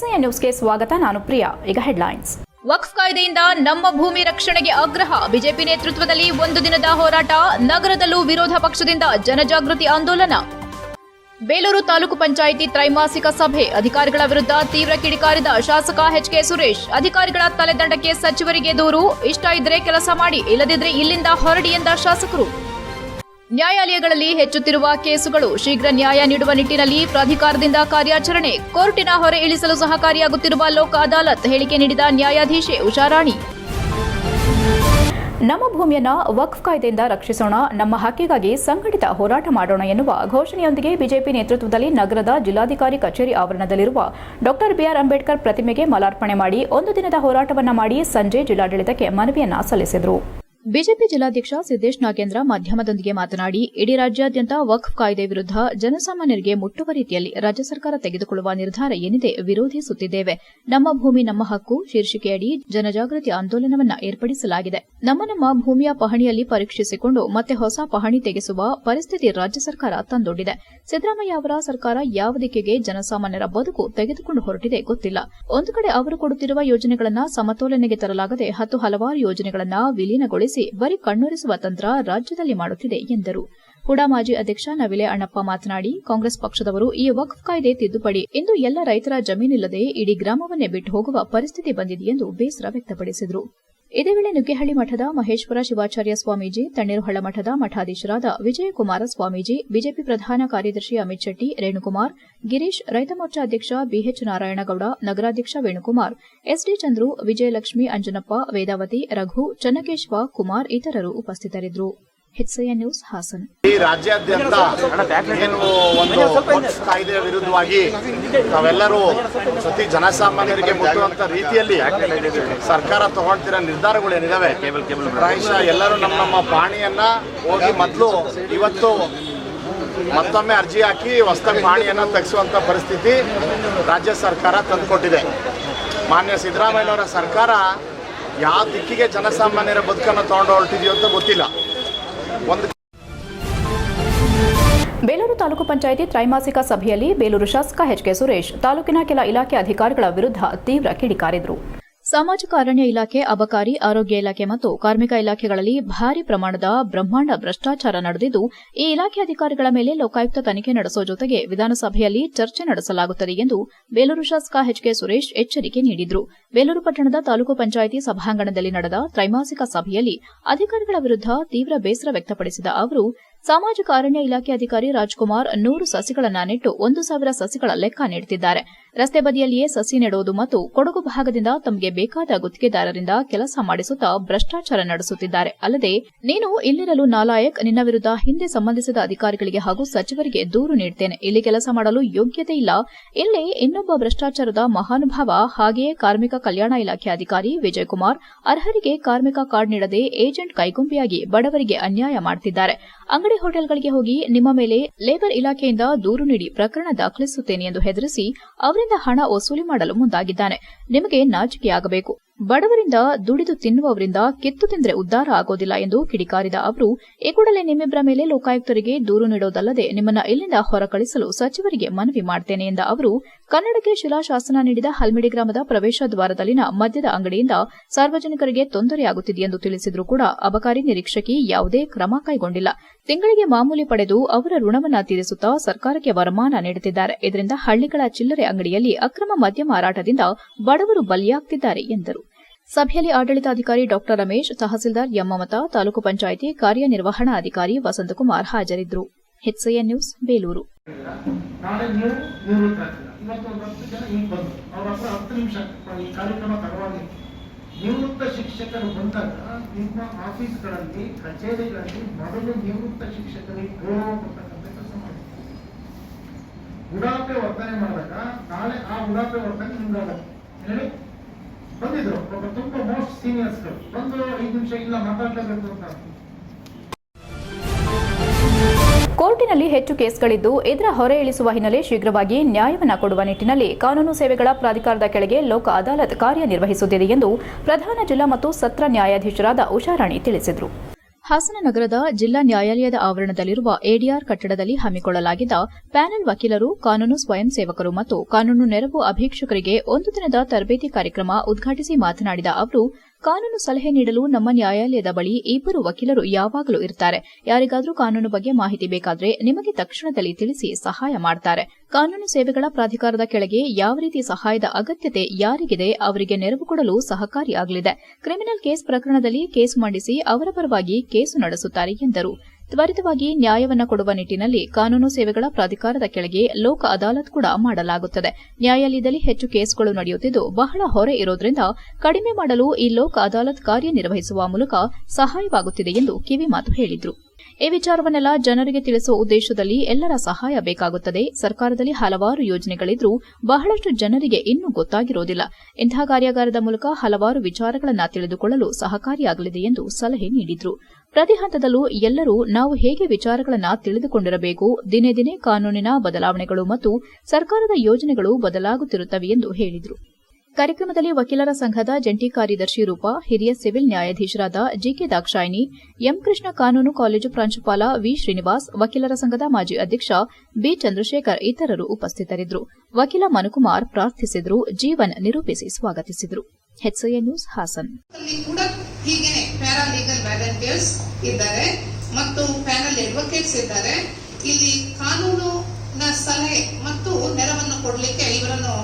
HCN ನ್ಯೂಸ್ಗೆ ಸ್ವಾಗತ, ನಾನು ಪ್ರಿಯಾ. ಈಗ ಹೆಡ್ಲೈನ್ಸ್. ವಕ್ಫ್ ಕಾಯ್ದೆಯಿಂದ ನಮ್ಮ ಭೂಮಿ ರಕ್ಷಣೆಗೆ ಆಗ್ರಹ. ಬಿಜೆಪಿ ನೇತೃತ್ವದಲ್ಲಿ ಒಂದು ದಿನದ ಹೋರಾಟ, ನಗರದಲ್ಲೂ ವಿರೋಧ ಪಕ್ಷದಿಂದ ಜನಜಾಗೃತಿ ಆಂದೋಲನ. ಬೇಲೂರು ತಾಲೂಕು ಪಂಚಾಯಿತಿ ತ್ರೈಮಾಸಿಕ ಸಭೆ. ಅಧಿಕಾರಿಗಳ ವಿರುದ್ಧ ತೀವ್ರ ಕಿಡಿಕಾರಿದ ಶಾಸಕ ಎಚ್ಕೆ ಸುರೇಶ್. ಅಧಿಕಾರಿಗಳ ತಲೆದಂಡಕ್ಕೆ ಸಚಿವರಿಗೆ ದೂರು. ಇಷ್ಟ ಇದ್ರೆ ಕೆಲಸ ಮಾಡಿ, ಇಲ್ಲದಿದ್ರೆ ಇಲ್ಲಿಂದ ಹೊರಡಿ ಎಂದ ಶಾಸಕರು. ನ್ಯಾಯಾಲಯಗಳಲ್ಲಿ ಹೆಚ್ಚುತ್ತಿರುವ ಕೇಸುಗಳು ಶೀಘ್ರ ನ್ಯಾಯ ನೀಡುವ ನಿಟ್ಟಿನಲ್ಲಿ ಪ್ರಾಧಿಕಾರದಿಂದ ಕಾರ್ಯಾಚರಣೆ, ಕೋರ್ಟಿನ ಹೊರೆ ಇಳಿಸಲು ಸಹಕಾರಿಯಾಗುತ್ತಿರುವ ಲೋಕ ಅದಾಲತ್ ಹೇಳಿಕೆ ನೀಡಿದ ನ್ಯಾಯಾಧೀಶೆ ಉಷಾರಾಣಿ. ನಮ್ಮ ಭೂಮಿಯನ್ನು ವಕ್ಫ್ ಕಾಯ್ದೆಯಿಂದ ರಕ್ಷಿಸೋಣ, ನಮ್ಮ ಹಕ್ಕಿಗಾಗಿ ಸಂಘಟಿತ ಹೋರಾಟ ಮಾಡೋಣ ಎನ್ನುವ ಘೋಷಣೆಯೊಂದಿಗೆ ಬಿಜೆಪಿ ನೇತೃತ್ವದಲ್ಲಿ ನಗರದ ಜಿಲ್ಲಾಧಿಕಾರಿ ಕಚೇರಿ ಆವರಣದಲ್ಲಿರುವ ಡಾಕ್ಟರ್ ಬಿಆರ್ ಅಂಬೇಡ್ಕರ್ ಪ್ರತಿಮೆಗೆ ಮಾಲಾರ್ಪಣೆ ಮಾಡಿ ಒಂದು ದಿನದ ಹೋರಾಟವನ್ನು ಮಾಡಿ ಸಂಜೆ ಜಿಲ್ಲಾಡಳಿತಕ್ಕೆ ಮನವಿಯನ್ನ ಸಲ್ಲಿಸಿದರು. ಬಿಜೆಪಿ ಜಿಲ್ಲಾಧ್ಯಕ್ಷ ಸಿದ್ದೇಶ್ ನಾಗೇಂದ್ರ ಮಾಧ್ಯಮದೊಂದಿಗೆ ಮಾತನಾಡಿ, ಇಡೀ ರಾಜ್ಯಾದ್ಯಂತ ವಕ್ಫ್ ಕಾಯ್ದೆ ವಿರುದ್ಧ ಜನಸಾಮಾನ್ಯರಿಗೆ ಮುಟ್ಟುವ ರೀತಿಯಲ್ಲಿ ರಾಜ್ಯ ಸರ್ಕಾರ ತೆಗೆದುಕೊಳ್ಳುವ ನಿರ್ಧಾರ ಏನಿದೆ ವಿರೋಧಿಸುತ್ತಿದ್ದೇವೆ. ನಮ್ಮ ಭೂಮಿ, ನಮ್ಮ ಹಕ್ಕು, ಶೀರ್ಷಿಕೆಯಡಿ ಜನಜಾಗೃತಿ ಆಂದೋಲನವನ್ನು ಏರ್ಪಡಿಸಲಾಗಿದೆ. ನಮ್ಮ ನಮ್ಮ ಭೂಮಿಯ ಪಹಣಿಯಲ್ಲಿ ಪರೀಕ್ಷಿಸಿಕೊಂಡು ಮತ್ತೆ ಹೊಸ ಪಹಣಿ ತೆಗೆಸುವ ಪರಿಸ್ಥಿತಿ ರಾಜ್ಯ ಸರ್ಕಾರ ತಂದೊಡ್ಡಿದೆ. ಸಿದ್ದರಾಮಯ್ಯ ಅವರ ಸರ್ಕಾರ ಯಾವ ದಿಕ್ಕಿಗೆ ಜನಸಾಮಾನ್ಯರ ಬದುಕು ತೆಗೆದುಕೊಂಡು ಹೊರಟಿದೆ ಗೊತ್ತಿಲ್ಲ. ಒಂದು ಕಡೆ ಅವರು ಕೊಡುತ್ತಿರುವ ಯೋಜನೆಗಳನ್ನು ಸಮತೋಲನೆಗೆ ತರಲಾಗದೆ ಹತ್ತು ಹಲವಾರು ಯೋಜನೆಗಳನ್ನು ವಿಲೀನಗೊಳಿಸಿ ಬರೀ ಕಣ್ಣೊರೆಸುವ ತಂತ್ರ ರಾಜ್ಯದಲ್ಲಿ ಮಾಡುತ್ತಿದೆ ಎಂದರು. ಹುಡಾ ಮಾಜಿ ಅಧ್ಯಕ್ಷ ನವಿಲೆ ಅಣ್ಣಪ್ಪ ಮಾತನಾಡಿ, ಕಾಂಗ್ರೆಸ್ ಪಕ್ಷದವರು ಈ ವಕ್ಫ್ ಕಾಯ್ದೆ ತಿದ್ದುಪಡಿ ಇಂದು ಎಲ್ಲ ರೈತರ ಜಮೀನಿಲ್ಲದೆ ಇಡೀ ಗ್ರಾಮವನ್ನೇ ಬಿಟ್ಟು ಹೋಗುವ ಪರಿಸ್ಥಿತಿ ಬಂದಿದೆ ಎಂದು ಬೇಸರ ವ್ಯಕ್ತಪಡಿಸಿದರು. ಇದೇ ವೇಳೆ ನುಗ್ಗೇಹಳ್ಳಿ ಮಠದ ಮಹೇಶ್ವರ ಶಿವಾಚಾರ್ಯ ಸ್ವಾಮೀಜಿ, ತಣ್ಣೀರುಹಳ್ಳ ಮಠದ ಮಠಾಧೀಶರಾದ ವಿಜಯಕುಮಾರ ಸ್ವಾಮೀಜಿ, ಬಿಜೆಪಿ ಪ್ರಧಾನ ಕಾರ್ಯದರ್ಶಿ ಅಮಿತ್ ಶೆಟ್ಟಿ, ರೇಣುಕುಮಾರ್, ಗಿರೀಶ್, ರೈತ ಮೋರ್ಚಾ ಅಧ್ಯಕ್ಷ ಬಿಎಚ್ ನಾರಾಯಣಗೌಡ, ನಗರಾಧ್ಯಕ್ಷ ವೇಣುಕುಮಾರ್, ಎಸ್ಡಿ ಚಂದ್ರು, ವಿಜಯಲಕ್ಷ್ಮಿ ಅಂಜನಪ್ಪ, ವೇದಾವತಿ, ರಘು, ಚನ್ನಕೇಶ್ವ ಕುಮಾರ್ ಇತರರು ಉಪಸ್ಥಿತರಿದ್ದರು. HCN news Hassan. ಈ ರಾಜ್ಯಾದ್ಯಂತ ಏನು ಒಂದು ಕಾಯ್ದೆಯ ವಿರುದ್ಧವಾಗಿ ನಾವೆಲ್ಲರೂ ಪ್ರತಿ ಜನಸಾಮಾನ್ಯರಿಗೆ ಮುಟ್ಟುವಂತ ರೀತಿಯಲ್ಲಿ ಸರ್ಕಾರ ತಗೊಳ್ತಿರೋ ನಿರ್ಧಾರಗಳು ಏನಿದಾವೆ ಪ್ರಾಯಶಃ ಎಲ್ಲರೂ ನಮ್ಮ ನಮ್ಮ ಪಾಣಿಯನ್ನ ಹೋಗಿ ಮೊದಲು ಇವತ್ತು ಮತ್ತೊಮ್ಮೆ ಅರ್ಜಿ ಹಾಕಿ ಹೊಸದಾಗಿ ಪಾಣಿಯನ್ನ ತೆಗೆಸುವಂತ ಪರಿಸ್ಥಿತಿ ರಾಜ್ಯ ಸರ್ಕಾರ ತಂದುಕೊಟ್ಟಿದೆ. ಮಾನ್ಯ ಸಿದ್ದರಾಮಯ್ಯನವರ ಸರ್ಕಾರ ಯಾವ ದಿಕ್ಕಿಗೆ ಜನಸಾಮಾನ್ಯರ ಬದುಕನ್ನು ತಗೊಂಡು ಹೊರಟಿದೆಯೋ ಅಂತ ಗೊತ್ತಿಲ್ಲ. ಒಂದು ಬೇಲೂರು ತಾಲೂಕು ಪಂಚಾಯಿತಿ ತ್ರೈಮಾಸಿಕ ಸಭೆಯಲ್ಲಿ ಬೇಲೂರು ಶಾಸಕ ಎಚ್ಕೆ ಸುರೇಶ್ ತಾಲೂಕಿನ ಕೆಲ ಇಲಾಖೆ ಅಧಿಕಾರಿಗಳ ವಿರುದ್ಧ ತೀವ್ರ ಕಿಡಿಕಾರಿದರು. ಸಾಮಾಜಿಕ ಅರಣ್ಯ ಇಲಾಖೆ, ಅಬಕಾರಿ, ಆರೋಗ್ಯ ಇಲಾಖೆ ಮತ್ತು ಕಾರ್ಮಿಕ ಇಲಾಖೆಗಳಲ್ಲಿ ಭಾರಿ ಪ್ರಮಾಣದ ಬ್ರಹ್ಮಾಂಡ ಭ್ರಷ್ಟಾಚಾರ ನಡೆದಿದ್ದು, ಈ ಇಲಾಖೆ ಅಧಿಕಾರಿಗಳ ಮೇಲೆ ಲೋಕಾಯುಕ್ತ ತನಿಖೆ ನಡೆಸುವ ಜೊತೆಗೆ ವಿಧಾನಸಭೆಯಲ್ಲಿ ಚರ್ಚೆ ನಡೆಸಲಾಗುತ್ತದೆ ಎಂದು ಬೇಲೂರು ಶಾಸಕ ಎಚ್ಕೆ ಸುರೇಶ್ ಎಚ್ಚರಿಕೆ ನೀಡಿದರು. ಬೇಲೂರು ಪಟ್ಟಣದ ತಾಲೂಕು ಪಂಚಾಯಿತಿ ಸಭಾಂಗಣದಲ್ಲಿ ನಡೆದ ತ್ರೈಮಾಸಿಕ ಸಭೆಯಲ್ಲಿ ಅಧಿಕಾರಿಗಳ ವಿರುದ್ಧ ತೀವ್ರ ಬೇಸರ ವ್ಯಕ್ತಪಡಿಸಿದ ಅವರು, ಸಾಮಾಜಿಕ ಅರಣ್ಯ ಇಲಾಖೆ ಅಧಿಕಾರಿ ರಾಜ್ಕುಮಾರ್ ನೂರು ಸಸಿಗಳನ್ನ ನೆಟ್ಟು ಒಂದು ಸಾವಿರ ಸಸಿಗಳ ಲೆಕ್ಕ ನೀಡುತ್ತಿದ್ದಾರೆ. ರಸ್ತೆ ಬದಿಯಲ್ಲಿಯೇ ಸಸಿ ನೆಡುವುದು ಮತ್ತು ಕೊಡಗು ಭಾಗದಿಂದ ತಮಗೆ ಬೇಕಾದ ಗುತ್ತಿಗೆದಾರರಿಂದ ಕೆಲಸ ಮಾಡಿಸುತ್ತಾ ಭ್ರಷ್ಟಾಚಾರ ನಡೆಸುತ್ತಿದ್ದಾರೆ. ಅಲ್ಲದೆ, ನೀನು ಇಲ್ಲಿರಲು ನಾಲಾಯಕ್, ನಿನ್ನ ವಿರುದ್ಧ ಹಿಂದೆ ಸಂಬಂಧಿಸಿದ ಅಧಿಕಾರಿಗಳಿಗೆ ಹಾಗೂ ಸಚಿವರಿಗೆ ದೂರು ನೀಡುತ್ತೇನೆ ಇಲ್ಲಿ ಕೆಲಸ ಮಾಡಲು ಯೋಗ್ಯತೆ ಇಲ್ಲ. ಇಲ್ಲಿ ಇನ್ನೊಬ್ಬ ಭ್ರಷ್ಟಾಚಾರದ ಮಹಾನುಭಾವ, ಹಾಗೆಯೇ ಕಾರ್ಮಿಕ ಕಲ್ಯಾಣ ಇಲಾಖೆ ಅಧಿಕಾರಿ ವಿಜಯಕುಮಾರ್, ಅರ್ಹರಿಗೆ ಕಾರ್ಮಿಕ ಕಾರ್ಡ್ ನೀಡದೆ ಏಜೆಂಟ್ ಕೈಗೊಂಬೆಯಾಗಿ ಬಡವರಿಗೆ ಅನ್ಯಾಯ ಮಾಡುತ್ತಿದ್ದಾರೆ ಅಂಗಡಿ ಹೋಟೆಲ್ಗಳಿಗೆ ಹೋಗಿ ನಿಮ್ಮ ಮೇಲೆ ಲೇಬರ್ ಇಲಾಖೆಯಿಂದ ದೂರು ನೀಡಿ ಪ್ರಕರಣ ದಾಖಲಿಸುತ್ತೇನೆ ಎಂದು ಹೆದರಿಸಿ ಅವರಿಂದ ಹಣ ವಸೂಲಿ ಮಾಡಲು ಮುಂದಾಗಿದ್ದಾನೆ. ನಿಮಗೆ ನಾಚಿಕೆಯಾಗಬೇಕು. ಬಡವರಿಂದ ದುಡಿದು ತಿನ್ನುವವರಿಂದ ಕಿತ್ತು ತಿಂದ್ರೆ ಉದ್ದಾರ ಆಗೋದಿಲ್ಲ ಎಂದು ಕಿಡಿಕಾರಿದ ಅವರು, ಈ ಕೂಡಲೇ ನಿಮ್ಮಿಬ್ಬರ ಮೇಲೆ ಲೋಕಾಯುಕ್ತರಿಗೆ ದೂರು ನೀಡೋದಲ್ಲದೆ ನಿಮ್ಮನ್ನ ಇಲ್ಲಿಂದ ಹೊರಕಳಿಸಲು ಸಚಿವರಿಗೆ ಮನವಿ ಮಾಡ್ತೇನೆ ಎಂದ ಅವರು, ಕನ್ನಡಕ್ಕೆ ಶಿಲಾಶಾಸನ ನೀಡಿದ ಹಲ್ಮಿಡಿ ಗ್ರಾಮದ ಪ್ರವೇಶ ದ್ವಾರದಲ್ಲಿನ ಮದ್ಯದ ಅಂಗಡಿಯಿಂದ ಸಾರ್ವಜನಿಕರಿಗೆ ತೊಂದರೆಯಾಗುತ್ತಿದೆ ಎಂದು ತಿಳಿಸಿದರೂ ಕೂಡ ಅಬಕಾರಿ ನಿರೀಕ್ಷಕಿ ಯಾವುದೇ ಕ್ರಮ ಕೈಗೊಂಡಿಲ್ಲ. ತಿಂಗಳಿಗೆ ಮಾಮೂಲಿ ಪಡೆದು ಅವರ ಋಣವನ್ನು ತೀರಿಸುತ್ತಾ ಸರ್ಕಾರಕ್ಕೆ ವರಮಾನ ನೀಡುತ್ತಿದ್ದಾರೆ. ಇದರಿಂದ ಹಳ್ಳಿಗಳ ಚಿಲ್ಲರೆ ಅಂಗಡಿಯಲ್ಲಿ ಅಕ್ರಮ ಮದ್ಯ ಮಾರಾಟದಿಂದ ಬಡವರು ಬಲಿಯಾಗ್ತಿದ್ದಾರೆ ಎಂದರು. ಸಭೆಯಲ್ಲಿ ಆಡಳಿತಾಧಿಕಾರಿ ಡಾ. ರಮೇಶ್, ತಹಸೀಲ್ದಾರ್ ಯಮ್ಮಮತಾ, ತಾಲೂಕು ಪಂಚಾಯಿತಿ ಕಾರ್ಯನಿರ್ವಹಣಾಧಿಕಾರಿ ವಸಂತಕುಮಾರ್ ಹಾಜರಿದ್ದರು. HCN news, Belur. ಇವತ್ತು ಹತ್ತು ಜನ ಹಿಂಗೆ ಅವ್ರ ಹತ್ರ ಹತ್ತು ನಿಮಿಷ ಈ ಕಾರ್ಯಕ್ರಮ ನಿವೃತ್ತ ಶಿಕ್ಷಕರು ಬಂದಾಗ ನಿಮ್ಮ ಆಫೀಸ್ಗಳಲ್ಲಿ, ಕಚೇರಿಗಳಲ್ಲಿ ಮೊದಲು ನಿವೃತ್ತ ಶಿಕ್ಷಕರಿಗೆ ಗೌರವ ಕೊಡ್ತಕ್ಕಂಥ ಕೆಲಸ ಮಾಡಿ. ಉಡಾಪೆ ವರ್ತನೆ ಮಾಡಿದಾಗ ನಾಳೆ ಆ ಉಡಾಪೆ ವರ್ತನೆ ನಿಮ್ಗೆ ಹೇಳಿ? ಬಂದಿದ್ರು. ತುಂಬಾ ಮೋಸ್ಟ್ ಸೀನಿಯರ್ಸ್ಗಳು. ಬಂದು ಐದು ನಿಮಿಷ ಇಲ್ಲ ಮಾತಾಡ್ಲೇಬೇಕು ಅಂತ. ಕೋರ್ಟಿನಲ್ಲಿ ಹೆಚ್ಚು ಕೇಸ್ಗಳಿದ್ದು, ಇದರ ಹೊರೆ ಇಳಿಸುವ ಹಿನ್ನೆಲೆ ಶೀಘ್ರವಾಗಿ ನ್ಯಾಯವನ್ನು ಕೊಡುವ ನಿಟ್ಟಿನಲ್ಲಿ ಕಾನೂನು ಸೇವೆಗಳ ಪ್ರಾಧಿಕಾರದ ಕೆಳಗೆ ಲೋಕ ಅದಾಲತ್ ಕಾರ್ಯನಿರ್ವಹಿಸುತ್ತಿದೆ ಎಂದು ಪ್ರಧಾನ ಜಿಲ್ಲಾ ಮತ್ತು ಸತ್ರ ನ್ಯಾಯಾಧೀಶರಾದ ಉಷಾರಾಣಿ ತಿಳಿಸಿದರು. ಹಾಸನ ನಗರದ ಜಿಲ್ಲಾ ನ್ಯಾಯಾಲಯದ ಆವರಣದಲ್ಲಿರುವ ಎಡಿಆರ್ ಕಟ್ಟಡದಲ್ಲಿ ಹಮ್ಮಿಕೊಳ್ಳಲಾಗಿದ್ದ ಪ್ಯಾನೆಲ್ ವಕೀಲರು, ಕಾನೂನು ಸ್ವಯಂ ಸೇವಕರು ಮತ್ತು ಕಾನೂನು ನೆರವು ಅಭೀಕ್ಷಕರಿಗೆ ಒಂದು ದಿನದ ತರಬೇತಿ ಕಾರ್ಯಕ್ರಮ ಉದ್ಘಾಟಿಸಿ ಮಾತನಾಡಿದ ಅವರು ಕಾನೂನು ಸಲಹೆ ನೀಡಲು ನಮ್ಮ ನ್ಯಾಯಾಲಯದ ಬಳಿ ಇಬ್ಬರು ವಕೀಲರು ಯಾವಾಗಲೂ ಇರ್ತಾರೆ. ಯಾರಿಗಾದರೂ ಕಾನೂನು ಬಗ್ಗೆ ಮಾಹಿತಿ ಬೇಕಾದ್ರೆ ನಿಮಗೆ ತಕ್ಷಣದಲ್ಲಿ ತಿಳಿಸಿ ಸಹಾಯ ಮಾಡ್ತಾರೆ. ಕಾನೂನು ಸೇವೆಗಳ ಪ್ರಾಧಿಕಾರದ ಕೆಳಗೆ ಯಾವ ರೀತಿ ಸಹಾಯದ ಅಗತ್ಯತೆ ಯಾರಿಗಿದೆ ಅವರಿಗೆ ನೆರವು ಕೊಡಲು ಸಹಕಾರಿಯಾಗಲಿದೆ. ಕ್ರಿಮಿನಲ್ ಕೇಸ್ ಪ್ರಕರಣದಲ್ಲಿ ಕೇಸ್ ಮಂಡಿಸಿ ಅವರ ಪರವಾಗಿ ಕೇಸು ನಡೆಸುತ್ತಾರೆ ಎಂದರು. ತ್ವರಿತವಾಗಿ ನ್ಯಾಯವನ್ನ ಕೊಡುವ ನಿಟ್ಟಿನಲ್ಲಿ ಕಾನೂನು ಸೇವೆಗಳ ಪ್ರಾಧಿಕಾರದ ಕೆಳಗೆ ಲೋಕ ಅದಾಲತ್ ಕೂಡ ಮಾಡಲಾಗುತ್ತದೆ. ನ್ಯಾಯಾಲಯದಲ್ಲಿ ಹೆಚ್ಚು ಕೇಸ್ಗಳು ನಡೆಯುತ್ತಿದ್ದು, ಬಹಳ ಹೊರೆ ಇರೋದ್ರಿಂದ ಕಡಿಮೆ ಮಾಡಲು ಈ ಲೋಕ ಅದಾಲತ್ ಕಾರ್ಯನಿರ್ವಹಿಸುವ ಮೂಲಕ ಸಹಾಯವಾಗುತ್ತಿದೆ ಎಂದು ಕಿವಿಮಾತು ಹೇಳಿದ್ರು. ಈ ವಿಚಾರವನ್ನೆಲ್ಲ ಜನರಿಗೆ ತಿಳಿಸುವ ಉದ್ದೇಶದಲ್ಲಿ ಎಲ್ಲರ ಸಹಾಯ ಬೇಕಾಗುತ್ತದೆ. ಸರ್ಕಾರದಲ್ಲಿ ಹಲವಾರು ಯೋಜನೆಗಳಿದ್ರೂ ಬಹಳಷ್ಟು ಜನರಿಗೆ ಇನ್ನೂ ಗೊತ್ತಾಗಿರೋದಿಲ್ಲ. ಇಂತಹ ಕಾರ್ಯಾಗಾರದ ಮೂಲಕ ಹಲವಾರು ವಿಚಾರಗಳನ್ನು ತಿಳಿದುಕೊಳ್ಳಲು ಸಹಕಾರಿಯಾಗಲಿದೆ ಎಂದು ಸಲಹೆ ನೀಡಿದ್ರು. ಪ್ರತಿ ಹಂತದಲ್ಲೂ ಎಲ್ಲರೂ ನಾವು ಹೇಗೆ ವಿಚಾರಗಳನ್ನು ತಿಳಿದುಕೊಂಡಿರಬೇಕು, ದಿನೇ ದಿನೇ ಕಾನೂನಿನ ಬದಲಾವಣೆಗಳು ಮತ್ತು ಸರ್ಕಾರದ ಯೋಜನೆಗಳು ಬದಲಾಗುತ್ತಿರುತ್ತವೆ ಎಂದು ಹೇಳಿದರು. ಕಾರ್ಯಕ್ರಮದಲ್ಲಿ ವಕೀಲರ ಸಂಘದ ಜಂಟಿ ಕಾರ್ಯದರ್ಶಿ ರೂಪಾ, ಹಿರಿಯ ಸಿವಿಲ್ ನ್ಯಾಯಾಧೀಶರಾದ ಜಿಕೆ ದಾಕ್ಷಾಯಿನಿ ಎಂ ಕೃಷ್ಣ ಕಾನೂನು ಕಾಲೇಜು ಪ್ರಾಂಶುಪಾಲ ವಿ ಶ್ರೀನಿವಾಸ್, ವಕೀಲರ ಸಂಘದ ಮಾಜಿ ಅಧ್ಯಕ್ಷ ಬಿ ಚಂದ್ರಶೇಖರ್ ಇತರರು ಉಪಸ್ಥಿತರಿದ್ದರು. ವಕೀಲ ಮನುಕುಮಾರ್ ಪ್ರಾರ್ಥಿಸಿದರು, ಜೀವನ್ ನಿರೂಪಿಸಿ ಸ್ವಾಗತಿಸಿದರು. ನ್ಯೂಸ್ ಹಾಸನ್. ಮತ್ತು ಇಲ್ಲಿ ಕಾನೂನು ಸಲಹೆ ಮತ್ತು ನೆರವನ್ನು ಕೊಡಲಿಕ್ಕೆ ಇವರನ್ನು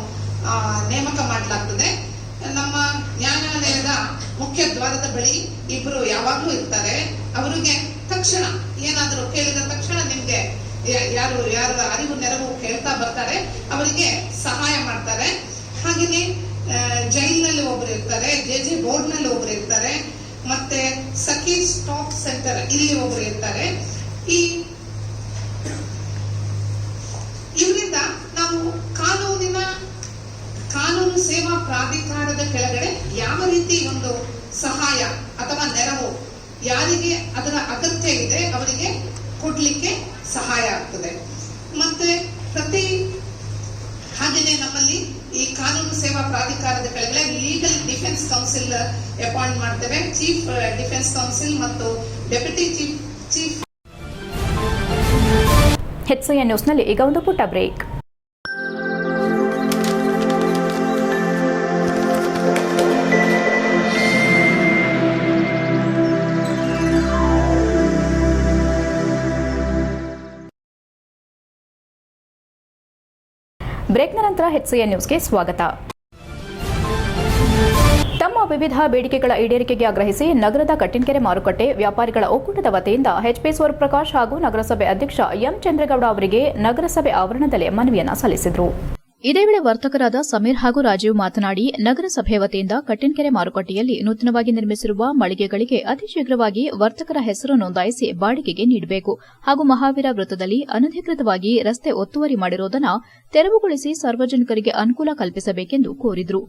ನೇಮಕ ಮಾಡಲಾಗ್ತದೆ. ನಮ್ಮ ನ್ಯಾಯಾಲಯದ ಮುಖ್ಯ ದ್ವಾರದ ಬಳಿ ಇಬ್ರು ಯಾವಾಗ್ಲೂ ಇರ್ತಾರೆ. ಅವರಿಗೆ ತಕ್ಷಣ, ಏನಾದರೂ ಕೇಳಿದ ತಕ್ಷಣ ನಿಮ್ಗೆ ಯಾರು, ಯಾರ ಅರಿವು, ನೆರವು ಕೇಳ್ತಾ ಬರ್ತಾರೆ. ಅವರಿಗೆ ಸಹಾಯ ಮಾಡ್ತಾರೆ. ಹಾಗೆಯೇ ಜೈಲ್ನಲ್ಲಿ ಒಬ್ರು ಇರ್ತಾರೆ, ಜೆ ಜೆ ಬೋರ್ಡ್ನಲ್ಲಿ ಒಬ್ರು ಇರ್ತಾರೆ, ಮತ್ತೆ ಸಖಿ ಸ್ಟಾಕ್ ಸೆಂಟರ್ ಇಲ್ಲಿ ಒಬ್ರು ಇರ್ತಾರೆ. ಈ ಇವರಿಂದ ನಾವು ಕಾನೂನಿನ ಕಾನೂನು ಸೇವಾ ಪ್ರಾಧಿಕಾರದ ಕೆಳಗಡೆ ಯಾವ ರೀತಿ ಒಂದು ಸಹಾಯ ಅಥವಾ ನೆರವು ಯಾರಿಗೆ ಅದರ ಅಗತ್ಯ ಇದೆ ಅವರಿಗೆ ಕೊಡ್ಲಿಕ್ಕೆ ಸಹಾಯ ಆಗ್ತದೆ. ಮತ್ತೆ ಪ್ರತಿ ಹಾಗೆಯೇ ನಮ್ಮಲ್ಲಿ ಈ ಕಾನೂನು ಸೇವಾ ಪ್ರಾಧಿಕಾರದ ಕೆಳಗಡೆ ಲೀಗಲ್ ಡಿಫೆನ್ಸ್ ಕೌನ್ಸಿಲ್ ಅಪಾಯಿಂಟ್ ಮಾಡ್ತೇವೆ. ಚೀಫ್ ಡಿಫೆನ್ಸ್ ಕೌನ್ಸಿಲ್ ಮತ್ತು ಡೆಪ್ಯೂಟಿ ಚೀಫ್ ಚೀಫ್ ಹೆಚ್ಐಎ ನ್ಯೂಸ್ನಲ್ಲಿ ಈಗ ಒಂದು ಪುಟ್ಟ ಬ್ರೇಕ್ ಬ್ರೇಕ್ನ ನಂತರ ಹೆಚ್ಸಿಎನ್ ನ್ಯೂಸ್ಗೆ ಸ್ವಾಗತ. ತಮ್ಮ ವಿವಿಧ ಬೇಡಿಕೆಗಳ ಈಡೇರಿಕೆಗೆ ಆಗ್ರಹಿಸಿ ನಗರದ ಕಟ್ಟಿನಕೆರೆ ಮಾರುಕಟ್ಟೆ, ವ್ಯಾಪಾರಿಗಳ ಒಕ್ಕೂಟದ ವತಿಯಿಂದ ಎಚ್ಪಿ ಸ್ವರಪ್ರಕಾಶ್ ಹಾಗೂ ನಗರಸಭೆ ಅಧ್ಯಕ್ಷ ಎಂ ಚಂದ್ರೇಗೌಡ ಅವರಿಗೆ ನಗರಸಭೆ ಆವರಣದಲ್ಲಿ ಮನವಿಯನ್ನು ಸಲ್ಲಿಸಿದರು. ಇದೇ ವೇಳೆ ವರ್ತಕರಾದ ಸಮೀರ್ ಹಾಗೂ ರಾಜೀವ್ ಮಾತನಾಡಿ ನಗರಸಭೆ ವತಿಯಿಂದ ಕಟ್ಟಿನಕೆರೆ ಮಾರುಕಟ್ಟೆಯಲ್ಲಿ ನೂತನವಾಗಿ ನಿರ್ಮಿಸಿರುವ ಮಳಿಗೆಗಳಿಗೆ ಅತಿ ಶೀಘ್ರವಾಗಿ ವರ್ತಕರ ಹೆಸರು ನೋಂದಾಯಿಸಿ ಬಾಡಿಗೆಗೆ ನೀಡಬೇಕು. ಹಾಗೂ ಮಹಾವೀರ ವೃತ್ತದಲ್ಲಿ ಅನಧಿಕೃತವಾಗಿ ರಸ್ತೆ ಒತ್ತುವರಿ ಮಾಡಿರುವುದನ್ನು ತೆರವುಗೊಳಿಸಿ ಸಾರ್ವಜನಿಕರಿಗೆ ಅನುಕೂಲ ಕಲ್ಪಿಸಬೇಕೆಂದು ಕೋರಿದರು.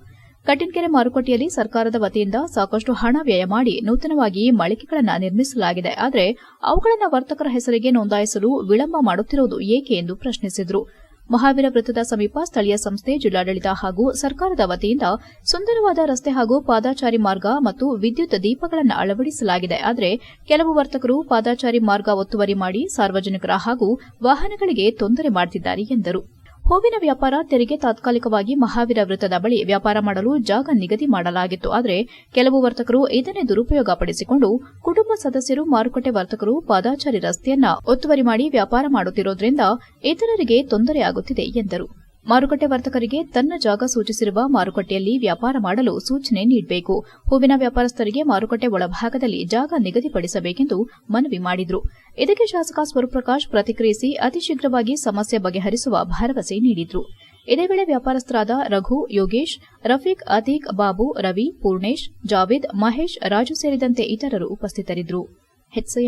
ಕಟ್ಟಿನಕೆರೆ ಮಾರುಕಟ್ಟೆಯಲ್ಲಿ ಸರ್ಕಾರದ ವತಿಯಿಂದ ಸಾಕಷ್ಟು ಹಣ ವ್ಯಯ ಮಾಡಿ ನೂತನವಾಗಿ ಮಳಿಗೆಗಳನ್ನು ನಿರ್ಮಿಸಲಾಗಿದೆ. ಆದರೆ, ಅವುಗಳನ್ನು ವರ್ತಕರ ಹೆಸರಿಗೆ ನೋಂದಾಯಿಸಲು ವಿಳಂಬ ಮಾಡುತ್ತಿರುವುದು ಏಕೆ ಎಂದು ಪ್ರಶ್ನಿಸಿದರು. ಮಹಾವೀರ ವೃತ್ತದ ಸಮೀಪ ಸ್ಥಳೀಯ ಸಂಸ್ಥೆ, ಜಿಲ್ಲಾಡಳಿತ ಹಾಗೂ ಸರ್ಕಾರದ ವತಿಯಿಂದ ಸುಂದರವಾದ ರಸ್ತೆ ಹಾಗೂ ಪಾದಾಚಾರಿ ಮಾರ್ಗ ಮತ್ತು ವಿದ್ಯುತ್ ದೀಪಗಳನ್ನು ಅಳವಡಿಸಲಾಗಿದೆ. ಆದರೆ ಕೆಲವು ವರ್ತಕರು ಪಾದಾಚಾರಿ ಮಾರ್ಗ ಒತ್ತುವರಿ ಮಾಡಿ ಸಾರ್ವಜನಿಕರ ಹಾಗೂ ವಾಹನಗಳಿಗೆ ತೊಂದರೆ ಮಾಡುತ್ತಿದ್ದಾರೆ ಎಂದರು. ಹೂವಿನ ವ್ಯಾಪಾರ ತೆರಿಗೆ ತಾತ್ಕಾಲಿಕವಾಗಿ ಮಹಾವೀರ ವೃತ್ತದ ಬಳಿ ವ್ಯಾಪಾರ ಮಾಡಲು ಜಾಗ ನಿಗದಿ ಮಾಡಲಾಗಿತ್ತು. ಆದರೆ ಕೆಲವು ವರ್ತಕರು ಇದನ್ನೇ ದುರುಪಯೋಗ ಪಡಿಸಿಕೊಂಡು ಕುಟುಂಬ ಸದಸ್ಯರು, ಮಾರುಕಟ್ಟೆ ವರ್ತಕರು, ಪಾದಾಚಾರಿ ರಸ್ತೆಯನ್ನ ಒತ್ತುವರಿ ಮಾಡಿ ವ್ಯಾಪಾರ ಮಾಡುತ್ತಿರುವುದರಿಂದ ಇತರರಿಗೆ ತೊಂದರೆಯಾಗುತ್ತಿದೆ ಎಂದರು. ಮಾರುಕಟ್ಟೆ ವರ್ತಕರಿಗೆ ತನ್ನ ಜಾಗ ಸೂಚಿಸಿರುವ ಮಾರುಕಟ್ಟೆಯಲ್ಲಿ ವ್ಯಾಪಾರ ಮಾಡಲು ಸೂಚನೆ ನೀಡಬೇಕು. ಹೂವಿನ ವ್ಯಾಪಾರಸ್ಥರಿಗೆ ಮಾರುಕಟ್ಟೆ ಒಳಭಾಗದಲ್ಲಿ ಜಾಗ ನಿಗದಿಪಡಿಸಬೇಕೆಂದು ಮನವಿ ಮಾಡಿದರು. ಇದಕ್ಕೆ ಶಾಸಕ ಸ್ವರೂಪ್ರಕಾಶ್ ಪ್ರತಿಕ್ರಿಯಿಸಿ ಅತಿ ಶೀಘ್ರವಾಗಿ ಸಮಸ್ಯೆ ಬಗೆಹರಿಸುವ ಭರವಸೆ ನೀಡಿದರು. ಇದೇ ವೇಳೆ ವ್ಯಾಪಾರಸ್ಥರಾದ ರಘು, ಯೋಗೇಶ್, ರಫೀಕ್, ಅತೀಕ್, ಬಾಬು, ರವಿ, ಪೂರ್ಣೇಶ್, ಜಾವೇದ್, ಮಹೇಶ್, ರಾಜು ಸೇರಿದಂತೆ ಇತರರು ಉಪಸ್ಥಿತರಿದ್ದರು.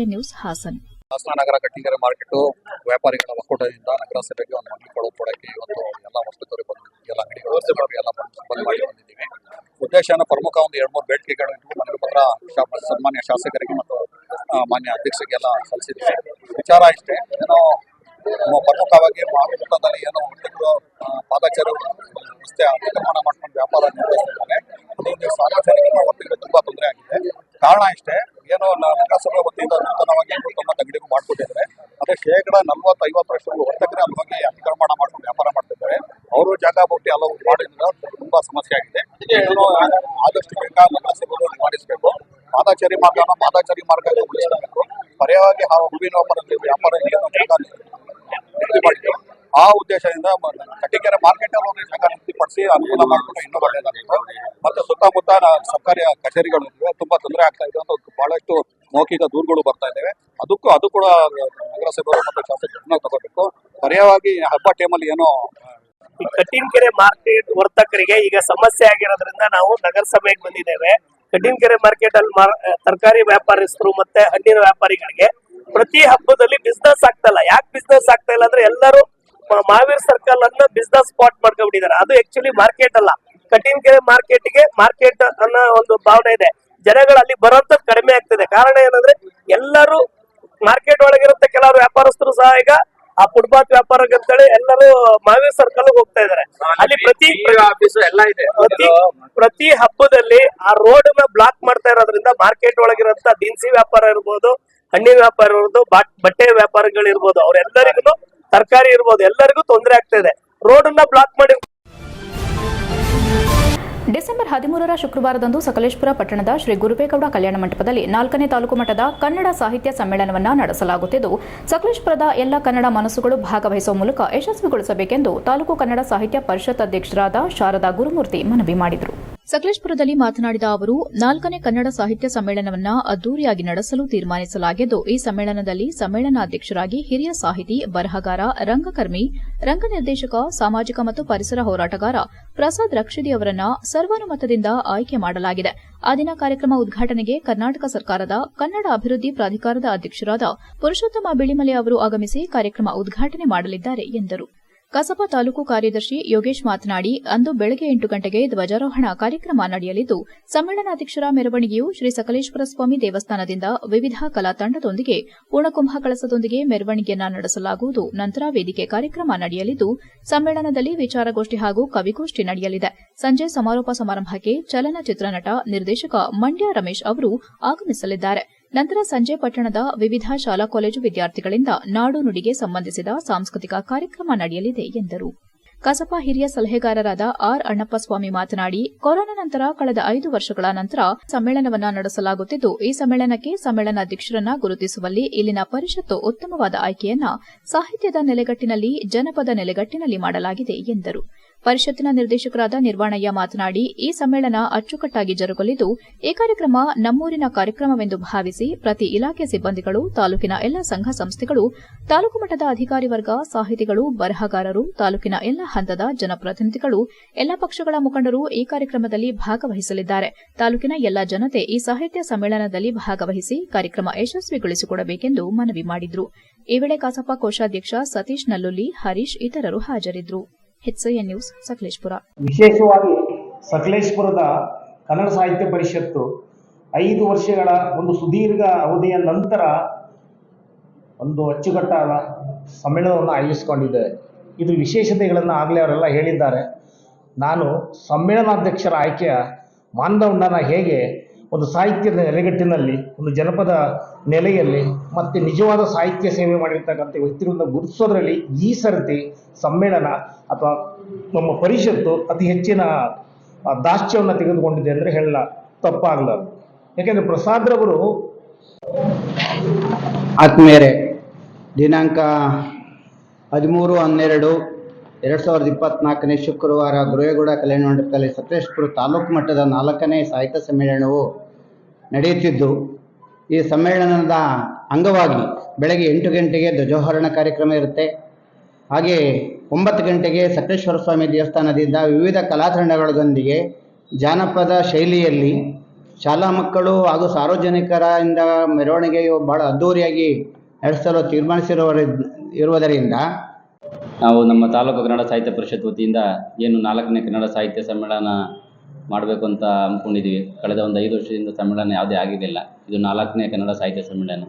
ನ್ಯೂಸ್ ಹಾಸನ್. ಹಾಸನ ನಗರ ಕಟ್ಟಿಗೆರೆ ಮಾರ್ಕೆಟ್ ವ್ಯಾಪಾರಿಗಳ ಒಕ್ಕೂಟದಿಂದ ನಗರಸಭೆಗೆ ಒಂದು ಮನವಿ ಕೊಡೋ ಕೊಡಕ್ಕೆ ಇವತ್ತು ಎಲ್ಲ ವಸ್ತುಗಳು ಬಂದು, ಎಲ್ಲ ಅಂಗಡಿಗಳು ಎಲ್ಲ ಬಂದ್ ಮಾಡಿ ಬಂದಿದ್ದೀವಿ. ಉದ್ದೇಶನ ಪ್ರಮುಖ ಒಂದು ಎರಡು ಮೂರು ಬೇಡಿಕೆಗಳು ಮನವಿ ಪತ್ರ ಸನ್ಮಾನ್ಯ ಶಾಸಕರಿಗೆ ಮತ್ತು ಮಾನ್ಯ ಅಧ್ಯಕ್ಷರಿಗೆಲ್ಲ ಸಲ್ಲಿಸಿದ್ದೀವಿ. ವಿಚಾರ ಇಷ್ಟೇ. ಏನೋ ಪ್ರಮುಖವಾಗಿ ಮಾರುಕಟ್ಟದಲ್ಲಿ ಏನೋ ಒಂದು ಪಾದಚಾರಿ ರಸ್ತೆ ಅತಿಕ್ರಮಣ ಮಾಡ್ಕೊಂಡು ವ್ಯಾಪಾರ ನಿರ್ವಹಿಸ್ತಿದ್ದಾರೆ. ಇಲ್ಲಿ ಸಾರ್ವಜನಿಕರ ವರ್ತಕರಿಗೆ ತುಂಬಾ ತೊಂದರೆ ಆಗಿದೆ. ಕಾರಣ ಇಷ್ಟೇ, ಏನೋ ನಗರಸಭೆ ವತಿಯಿಂದ ನೂತನವಾಗಿ ಅಮೃತವನ್ನು ತಗಡಿಗೂ ಮಾಡ್ಕೊಟ್ಟಿದ್ದಾರೆ. ಅದೇ ಶೇಕಡ ನಲ್ವತ್ತು ಐವತ್ತರಷ್ಟು ವರ್ತಕರೇ ಅಲ್ಲಿ ಬಗ್ಗೆ ಅತಿಕ್ರಮಣ ಮಾಡ್ಕೊಂಡು ವ್ಯಾಪಾರ ಮಾಡ್ತಿದ್ದಾರೆ. ಅವರು ಜಾಗ ಬಿಟ್ಟು ಹಲವು ಮಾಡಿದ್ರೆ ತುಂಬಾ ಸಮಸ್ಯೆ ಆಗಿದೆ. ಏನೋ ಆದಷ್ಟು ಬೇಗ ನಗರಸಭೆಗಳು ಮಾಡಿಸಬೇಕು. ಪಾದಾಚಾರಿ ಮಾರ್ಗನ ಪಾದಾಚಾರಿ ಮಾರ್ಗ ಉಳಿಸಬೇಕು ಪರ್ಯಾಯವಾಗಿ ಆ ಹೂವಿನ ವ್ಯಾಪಾರ ಏನು ಜಾಗ ಆ ಉದ್ದೇಶದಿಂದ ಕಟ್ಟಿಗೆರೆ ಮಾರ್ಕೆಟ್ ಅಲ್ಲಿ ಪಡಿಸಿ ಅನುಕೂಲ ಮಾಡಿಕೊಂಡು ಇನ್ನೂ ಒಳ್ಳೆಯದಾಗಿತ್ತು ಮತ್ತೆ ಸುತ್ತಮುತ್ತ ಸರ್ಕಾರಿ ಕಚೇರಿಗಳು ತುಂಬಾ ತೊಂದರೆ ಆಗ್ತಾ ಇದೆ ಅಂತ ಬಹಳಷ್ಟು ಮೌಖಿಕ ದೂರುಗಳು ಬರ್ತಾ ಇದ್ದಾವೆ ಅದಕ್ಕೂ ಅದು ಕೂಡ ನಗರಸಭೆಗಳು ಮತ್ತು ಶಾಸಕರನ್ನ ತಗೋಬೇಕು. ಪರ್ಯಾಯವಾಗಿ ಹಬ್ಬ ಟೈಮಲ್ಲಿ ಏನೋ, ಈ ಕಟ್ಟಿನಕೆರೆ ಮಾರ್ಕೆಟ್ ವರ್ತಕರಿಗೆ ಈಗ ಸಮಸ್ಯೆ ಆಗಿರೋದ್ರಿಂದ ನಾವು ನಗರಸಭೆಗೆ ಬಂದಿದ್ದೇವೆ. ಕಟ್ಟಿನಕೆರೆ ಮಾರ್ಕೆಟ್ ಅಲ್ಲಿ ತರಕಾರಿ ವ್ಯಾಪಾರಸ್ಥರು ಮತ್ತೆ ಹಣ್ಣಿನ ವ್ಯಾಪಾರಿಗಳಿಗೆ ಪ್ರತಿ ಹಬ್ಬದಲ್ಲಿ ಬಿಸ್ನೆಸ್ ಆಗ್ತಾ ಇಲ್ಲ. ಯಾಕೆ ಬಿಸ್ನೆಸ್ ಆಗ್ತಾ ಇಲ್ಲ ಅಂದ್ರೆ ಎಲ್ಲರೂ ಮಹಾವೀರ್ ಸರ್ಕಲ್ ಅನ್ನ ಬಿಸ್ನೆಸ್ ಸ್ಪಾಟ್ ಮಾಡ್ಕೊಂಡ್ಬಿಟ್ಟಿದ್ದಾರೆ. ಅದು ಆಕ್ಚುಲಿ ಮಾರ್ಕೆಟ್ ಅಲ್ಲ. ಕಟಿನ್ ಕೆರೆ ಮಾರ್ಕೆಟ್ಗೆ ಮಾರ್ಕೆಟ್ ಅನ್ನೋ ಒಂದು ಭಾವನೆ ಇದೆ. ಜನಗಳು ಅಲ್ಲಿ ಬರೋಂತ ಕಡಿಮೆ ಆಗ್ತಿದೆ. ಕಾರಣ ಏನಂದ್ರೆ ಎಲ್ಲರೂ ಮಾರ್ಕೆಟ್ ಒಳಗಿರುತ್ತೆ. ಕೆಲವರು ವ್ಯಾಪಾರಸ್ಥರು ಸಹ ಈಗ ಆ ಫುಟ್ಪಾತ್ ವ್ಯಾಪಾರ ಅಂತೇಳಿ ಎಲ್ಲರೂ ಮಹಾವೀರ್ ಸರ್ಕಲ್ ಹೋಗ್ತಾ ಇದಾರೆ ಅಲ್ಲಿ ಪ್ರತಿ ಪ್ರತಿ ಪ್ರತಿ ಹಬ್ಬದಲ್ಲಿ ಆ ರೋಡ್ನ ಬ್ಲಾಕ್ ಮಾಡ್ತಾ ಇರೋದ್ರಿಂದ ಮಾರ್ಕೆಟ್ ಒಳಗಿರುವಂತ ದಿನಸಿ ವ್ಯಾಪಾರ ಇರ್ಬೋದು ಹಣ್ಣಿನ ವ್ಯಾಪಾರ ಇರ್ಬೋದು ಬಟ್ಟೆ ವ್ಯಾಪಾರಿಗಳು ಇರ್ಬೋದು ಅವ್ರೆಲ್ಲರಿಗೂ ತರಕಾರಿ ಇರ್ಬೋದು, ಎಲ್ಲರಿಗೂ ತೊಂದರೆ ಆಗ್ತಾ ಇದೆ. ರೋಡ್ ಅನ್ನ ಬ್ಲಾಕ್ ಮಾಡಿ. ಡಿಸೆಂಬರ್ ಹದಿಮೂರರ ಶುಕ್ರವಾರದಂದು ಸಕಲೇಶ್ಪುರ ಪಟ್ಟಣದ ಶ್ರೀ ಗುರುಬೇಗೌಡ ಕಲ್ಯಾಣ ಮಂಟಪದಲ್ಲಿ ನಾಲ್ಕನೇ ತಾಲೂಕು ಮಟ್ಟದ ಕನ್ನಡ ಸಾಹಿತ್ಯ ಸಮ್ಮೇಳನವನ್ನ ನಡೆಸಲಾಗುತ್ತಿದ್ದು, ಸಕಲೇಶ್ಪುರದ ಎಲ್ಲ ಕನ್ನಡ ಮನಸ್ಸುಗಳು ಭಾಗವಹಿಸುವ ಮೂಲಕ ಯಶಸ್ವಿಗೊಳಿಸಬೇಕೆಂದು ತಾಲೂಕು ಕನ್ನಡ ಸಾಹಿತ್ಯ ಪರಿಷತ್ ಅಧ್ಯಕ್ಷರಾದ ಶಾರದಾ ಗುರುಮೂರ್ತಿ ಮನವಿ ಮಾಡಿದರು. ಸಕಲೇಶ್ಪುರದಲ್ಲಿ ಮಾತನಾಡಿದ ಅವರು, ನಾಲ್ಕನೇ ಕನ್ನಡ ಸಾಹಿತ್ಯ ಸಮ್ಮೇಳನವನ್ನ ಅದ್ದೂರಿಯಾಗಿ ನಡೆಸಲು ತೀರ್ಮಾನಿಸಲಾಗಿದ್ದು, ಈ ಸಮ್ಮೇಳನದಲ್ಲಿ ಸಮ್ಮೇಳನಾಧ್ಯಕ್ಷರಾಗಿ ಹಿರಿಯ ಸಾಹಿತಿ, ಬರಹಗಾರ, ರಂಗಕರ್ಮಿ ರಂಗ ನಿರ್ದೇಶಕ ಸಾಮಾಜಿಕ ಮತ್ತು ಪರಿಸರ ಹೋರಾಟಗಾರ ಪ್ರಸಾದ್ ರಕ್ಷಿದಿ ಅವರನ್ನ ಸರ್ವಾನುಮತದಿಂದ ಆಯ್ಕೆ ಮಾಡಲಾಗಿದೆ. ಆ ದಿನ ಕಾರ್ಯಕ್ರಮ ಉದ್ಘಾಟನೆಗೆ ಕರ್ನಾಟಕ ಸರ್ಕಾರದ ಕನ್ನಡ ಅಭಿವೃದ್ಧಿ ಪ್ರಾಧಿಕಾರದ ಅಧ್ಯಕ್ಷರಾದ ಪುರುಷೋತ್ತಮ ಬಿಳಿಮಲೆ ಅವರು ಆಗಮಿಸಿ ಕಾರ್ಯಕ್ರಮ ಉದ್ಘಾಟನೆ ಮಾಡಲಿದ್ದಾರೆ ಎಂದರು. ಕಸಬಾ ತಾಲೂಕು ಕಾರ್ಯದರ್ಶಿ ಯೋಗೇಶ್ ಮಾತನಾಡಿ, ಅಂದು ಬೆಳಗ್ಗೆ ಎಂಟು ಗಂಟೆಗೆ ಧ್ವಜಾರೋಹಣ ಕಾರ್ಯಕ್ರಮ ನಡೆಯಲಿದ್ದು, ಸಮ್ಮೇಳನಾಧ್ಯಕ್ಷರ ಮೆರವಣಿಗೆಯು ಶ್ರೀ ಸಕಲೇಶ್ವರ ಸ್ವಾಮಿ ದೇವಸ್ಥಾನದಿಂದ ವಿವಿಧ ಕಲಾ ತಂಡದೊಂದಿಗೆ ಪೂರ್ಣಕುಂಭ ಕಳಸದೊಂದಿಗೆ ಮೆರವಣಿಗೆಯನ್ನು ನಡೆಸಲಾಗುವುದು. ನಂತರ ವೇದಿಕೆ ಕಾರ್ಯಕ್ರಮ ನಡೆಯಲಿದ್ದು, ಸಮ್ಮೇಳನದಲ್ಲಿ ವಿಚಾರಗೋಷ್ಠಿ ಹಾಗೂ ಕವಿಗೋಷ್ಠಿ ನಡೆಯಲಿದೆ. ಸಂಜೆ ಸಮಾರೋಪ ಸಮಾರಂಭಕ್ಕೆ ಚಲನಚಿತ್ರ ನಟ ನಿರ್ದೇಶಕ ಮಂಡ್ಯ ರಮೇಶ್ ಅವರು ಆಗಮಿಸಲಿದ್ದಾರೆ. ನಂತರ ಸಂಜೆ ಪಟ್ಟಣದ ವಿವಿಧ ಶಾಲಾ ಕಾಲೇಜು ವಿದ್ಯಾರ್ಥಿಗಳಿಂದ ನಾಡು ನುಡಿಗೆ ಸಂಬಂಧಿಸಿದ ಸಾಂಸ್ಕೃತಿಕ ಕಾರ್ಯಕ್ರಮ ನಡೆಯಲಿದೆ ಎಂದರು. ಕಸಪಾ ಹಿರಿಯ ಸಲಹೆಗಾರರಾದ ಆರ್ ಅಣ್ಣಪ್ಪಸ್ವಾಮಿ ಮಾತನಾಡಿ, ಕೊರೋನಾ ನಂತರ ಕಳೆದ ಐದು ವರ್ಷಗಳ ನಂತರ ಸಮ್ಮೇಳನವನ್ನು ನಡೆಸಲಾಗುತ್ತಿದ್ದು, ಈ ಸಮ್ಮೇಳನಕ್ಕೆ ಸಮ್ಮೇಳನಾಧ್ಯಕ್ಷರನ್ನ ಗುರುತಿಸುವಲ್ಲಿ ಇಲ್ಲಿನ ಪರಿಷತ್ತು ಉತ್ತಮವಾದ ಆಯ್ಕೆಯನ್ನ ಸಾಹಿತ್ಯದ ನೆಲೆಗಟ್ಟಿನಲ್ಲಿ, ಜನಪದ ನೆಲೆಗಟ್ಟಿನಲ್ಲಿ ಮಾಡಲಾಗಿದೆ ಎಂದರು. ಪರಿಷತ್ತಿನ ನಿರ್ದೇಶಕರಾದ ನಿರ್ವಾಣಯ್ಯ ಮಾತನಾಡಿ, ಈ ಸಮ್ಮೇಳನ ಅಚ್ಚುಕಟ್ಟಾಗಿ ಜರುಗಲಿದ್ದು, ಈ ಕಾರ್ಯಕ್ರಮ ನಮ್ಮೂರಿನ ಕಾರ್ಯಕ್ರಮವೆಂದು ಭಾವಿಸಿ ಪ್ರತಿ ಇಲಾಖೆ ಸಿಬ್ಬಂದಿಗಳು, ತಾಲೂಕಿನ ಎಲ್ಲ ಸಂಘ ಸಂಸ್ಥೆಗಳು, ತಾಲೂಕು ಮಟ್ಟದ ಅಧಿಕಾರಿ ವರ್ಗ, ಸಾಹಿತಿಗಳು, ಬರಹಗಾರರು, ತಾಲೂಕಿನ ಎಲ್ಲ ಹಂತದ ಜನಪ್ರತಿನಿಧಿಗಳು, ಎಲ್ಲ ಪಕ್ಷಗಳ ಮುಖಂಡರು ಈ ಕಾರ್ಯಕ್ರಮದಲ್ಲಿ ಭಾಗವಹಿಸಲಿದ್ದಾರೆ. ತಾಲೂಕಿನ ಎಲ್ಲ ಜನತೆ ಈ ಸಾಹಿತ್ಯ ಸಮ್ಮೇಳನದಲ್ಲಿ ಭಾಗವಹಿಸಿ ಕಾರ್ಯಕ್ರಮ ಯಶಸ್ವಿಗೊಳಿಸಿಕೊಡಬೇಕೆಂದು ಮನವಿ ಮಾಡಿದರು. ಈ ವೇಳೆ ಕಸಾಪ ಕೋಶಾಧ್ಯಕ್ಷ ಸತೀಶ್ ನಲ್ಲುಲಿ ಹರೀಶ್ ಇತರರು ಹಾಜರಿದ್ದರು ಎಚ್ಐಎನ್ ನ್ಯೂಸ್ ಸಕಲೇಶ್ಪುರ. ವಿಶೇಷವಾಗಿ ಸಕಲೇಶ್ಪುರದ ಕನ್ನಡ ಸಾಹಿತ್ಯ ಪರಿಷತ್ತು ಐದು ವರ್ಷಗಳ ಒಂದು ಸುದೀರ್ಘ ಅವಧಿಯ ನಂತರ ಒಂದು ಅಚ್ಚುಕಟ್ಟಾದ ಸಮ್ಮೇಳನವನ್ನು ಆಯೋಜಿಸಿಕೊಂಡಿದೆ. ಇದು ವಿಶೇಷತೆಗಳನ್ನು ಆಗಲೇ ಅವರೆಲ್ಲ ಹೇಳಿದ್ದಾರೆ. ನಾನು ಸಮ್ಮೇಳನಾಧ್ಯಕ್ಷರ ಆಯ್ಕೆಯ ಮಾನದಂಡನ ಹೇಗೆ ಒಂದು ಸಾಹಿತ್ಯದ ನೆಲೆಗಟ್ಟಿನಲ್ಲಿ, ಒಂದು ಜನಪದ ನೆಲೆಯಲ್ಲಿ ಮತ್ತು ನಿಜವಾದ ಸಾಹಿತ್ಯ ಸೇವೆ ಮಾಡಿರ್ತಕ್ಕಂಥ ವ್ಯಕ್ತಿಗಳನ್ನ ಗುರುತಿಸೋದ್ರಲ್ಲಿ ಈ ಸರತಿ ಸಮ್ಮೇಳನ ಅಥವಾ ನಮ್ಮ ಪರಿಷತ್ತು ಅತಿ ಹೆಚ್ಚಿನ ದಾಸ್ಯವನ್ನು ತೆಗೆದುಕೊಂಡಿದೆ ಅಂದರೆ ಹೇಳಲ್ಲ ತಪ್ಪಾಗಲಾರದು ಯಾಕೆಂದರೆ ಪ್ರಸಾದ್ರವರು ಆತ್ಮೇರೆ ದಿನಾಂಕ ಹದಿಮೂರು ಹನ್ನೆರಡು ಎರಡು ಸಾವಿರದ ಇಪ್ಪತ್ನಾಲ್ಕನೇ ಶುಕ್ರವಾರ ಗುರುವೇಗೌಡ ಕಲ್ಯಾಣ ಮಂಟಪದಲ್ಲಿ ಸಕಲೇಶ್ಪುರ ತಾಲೂಕು ಮಟ್ಟದ ನಾಲ್ಕನೇ ಸಾಹಿತ್ಯ ಸಮ್ಮೇಳನವು ನಡೆಯುತ್ತಿದ್ದು, ಈ ಸಮ್ಮೇಳನದ ಅಂಗವಾಗಿ ಬೆಳಗ್ಗೆ ಎಂಟು ಗಂಟೆಗೆ ಧ್ವಜಾರೋಹಣ ಕಾರ್ಯಕ್ರಮ ಇರುತ್ತೆ. ಹಾಗೆ ಒಂಬತ್ತು ಗಂಟೆಗೆ ಸಕಲೇಶ್ವರ ಸ್ವಾಮಿ ದೇವಸ್ಥಾನದಿಂದ ವಿವಿಧ ಕಲಾತಂಡಗಳೊಂದಿಗೆ ಜಾನಪದ ಶೈಲಿಯಲ್ಲಿ ಶಾಲಾ ಮಕ್ಕಳು ಹಾಗೂ ಸಾರ್ವಜನಿಕರಿಂದ ಮೆರವಣಿಗೆಯು ಬಹಳ ಅದ್ಧೂರಿಯಾಗಿ ನಡೆಸಲು ತೀರ್ಮಾನಿಸಿರುವ ಇರುವುದರಿಂದ ನಾವು ನಮ್ಮ ತಾಲೂಕು ಕನ್ನಡ ಸಾಹಿತ್ಯ ಪರಿಷತ್ ವತಿಯಿಂದ ಏನು ನಾಲ್ಕನೇ ಕನ್ನಡ ಸಾಹಿತ್ಯ ಸಮ್ಮೇಳನ ಮಾಡಬೇಕು ಅಂತ ಅಂದ್ಕೊಂಡಿದ್ದೀವಿ ಕಳೆದ ಒಂದು ಐದು ವರ್ಷದಿಂದ ಸಮ್ಮೇಳನ ಯಾವುದೇ ಆಗಿರಲಿಲ್ಲ. ಇದು ನಾಲ್ಕನೇ ಕನ್ನಡ ಸಾಹಿತ್ಯ ಸಮ್ಮೇಳನ.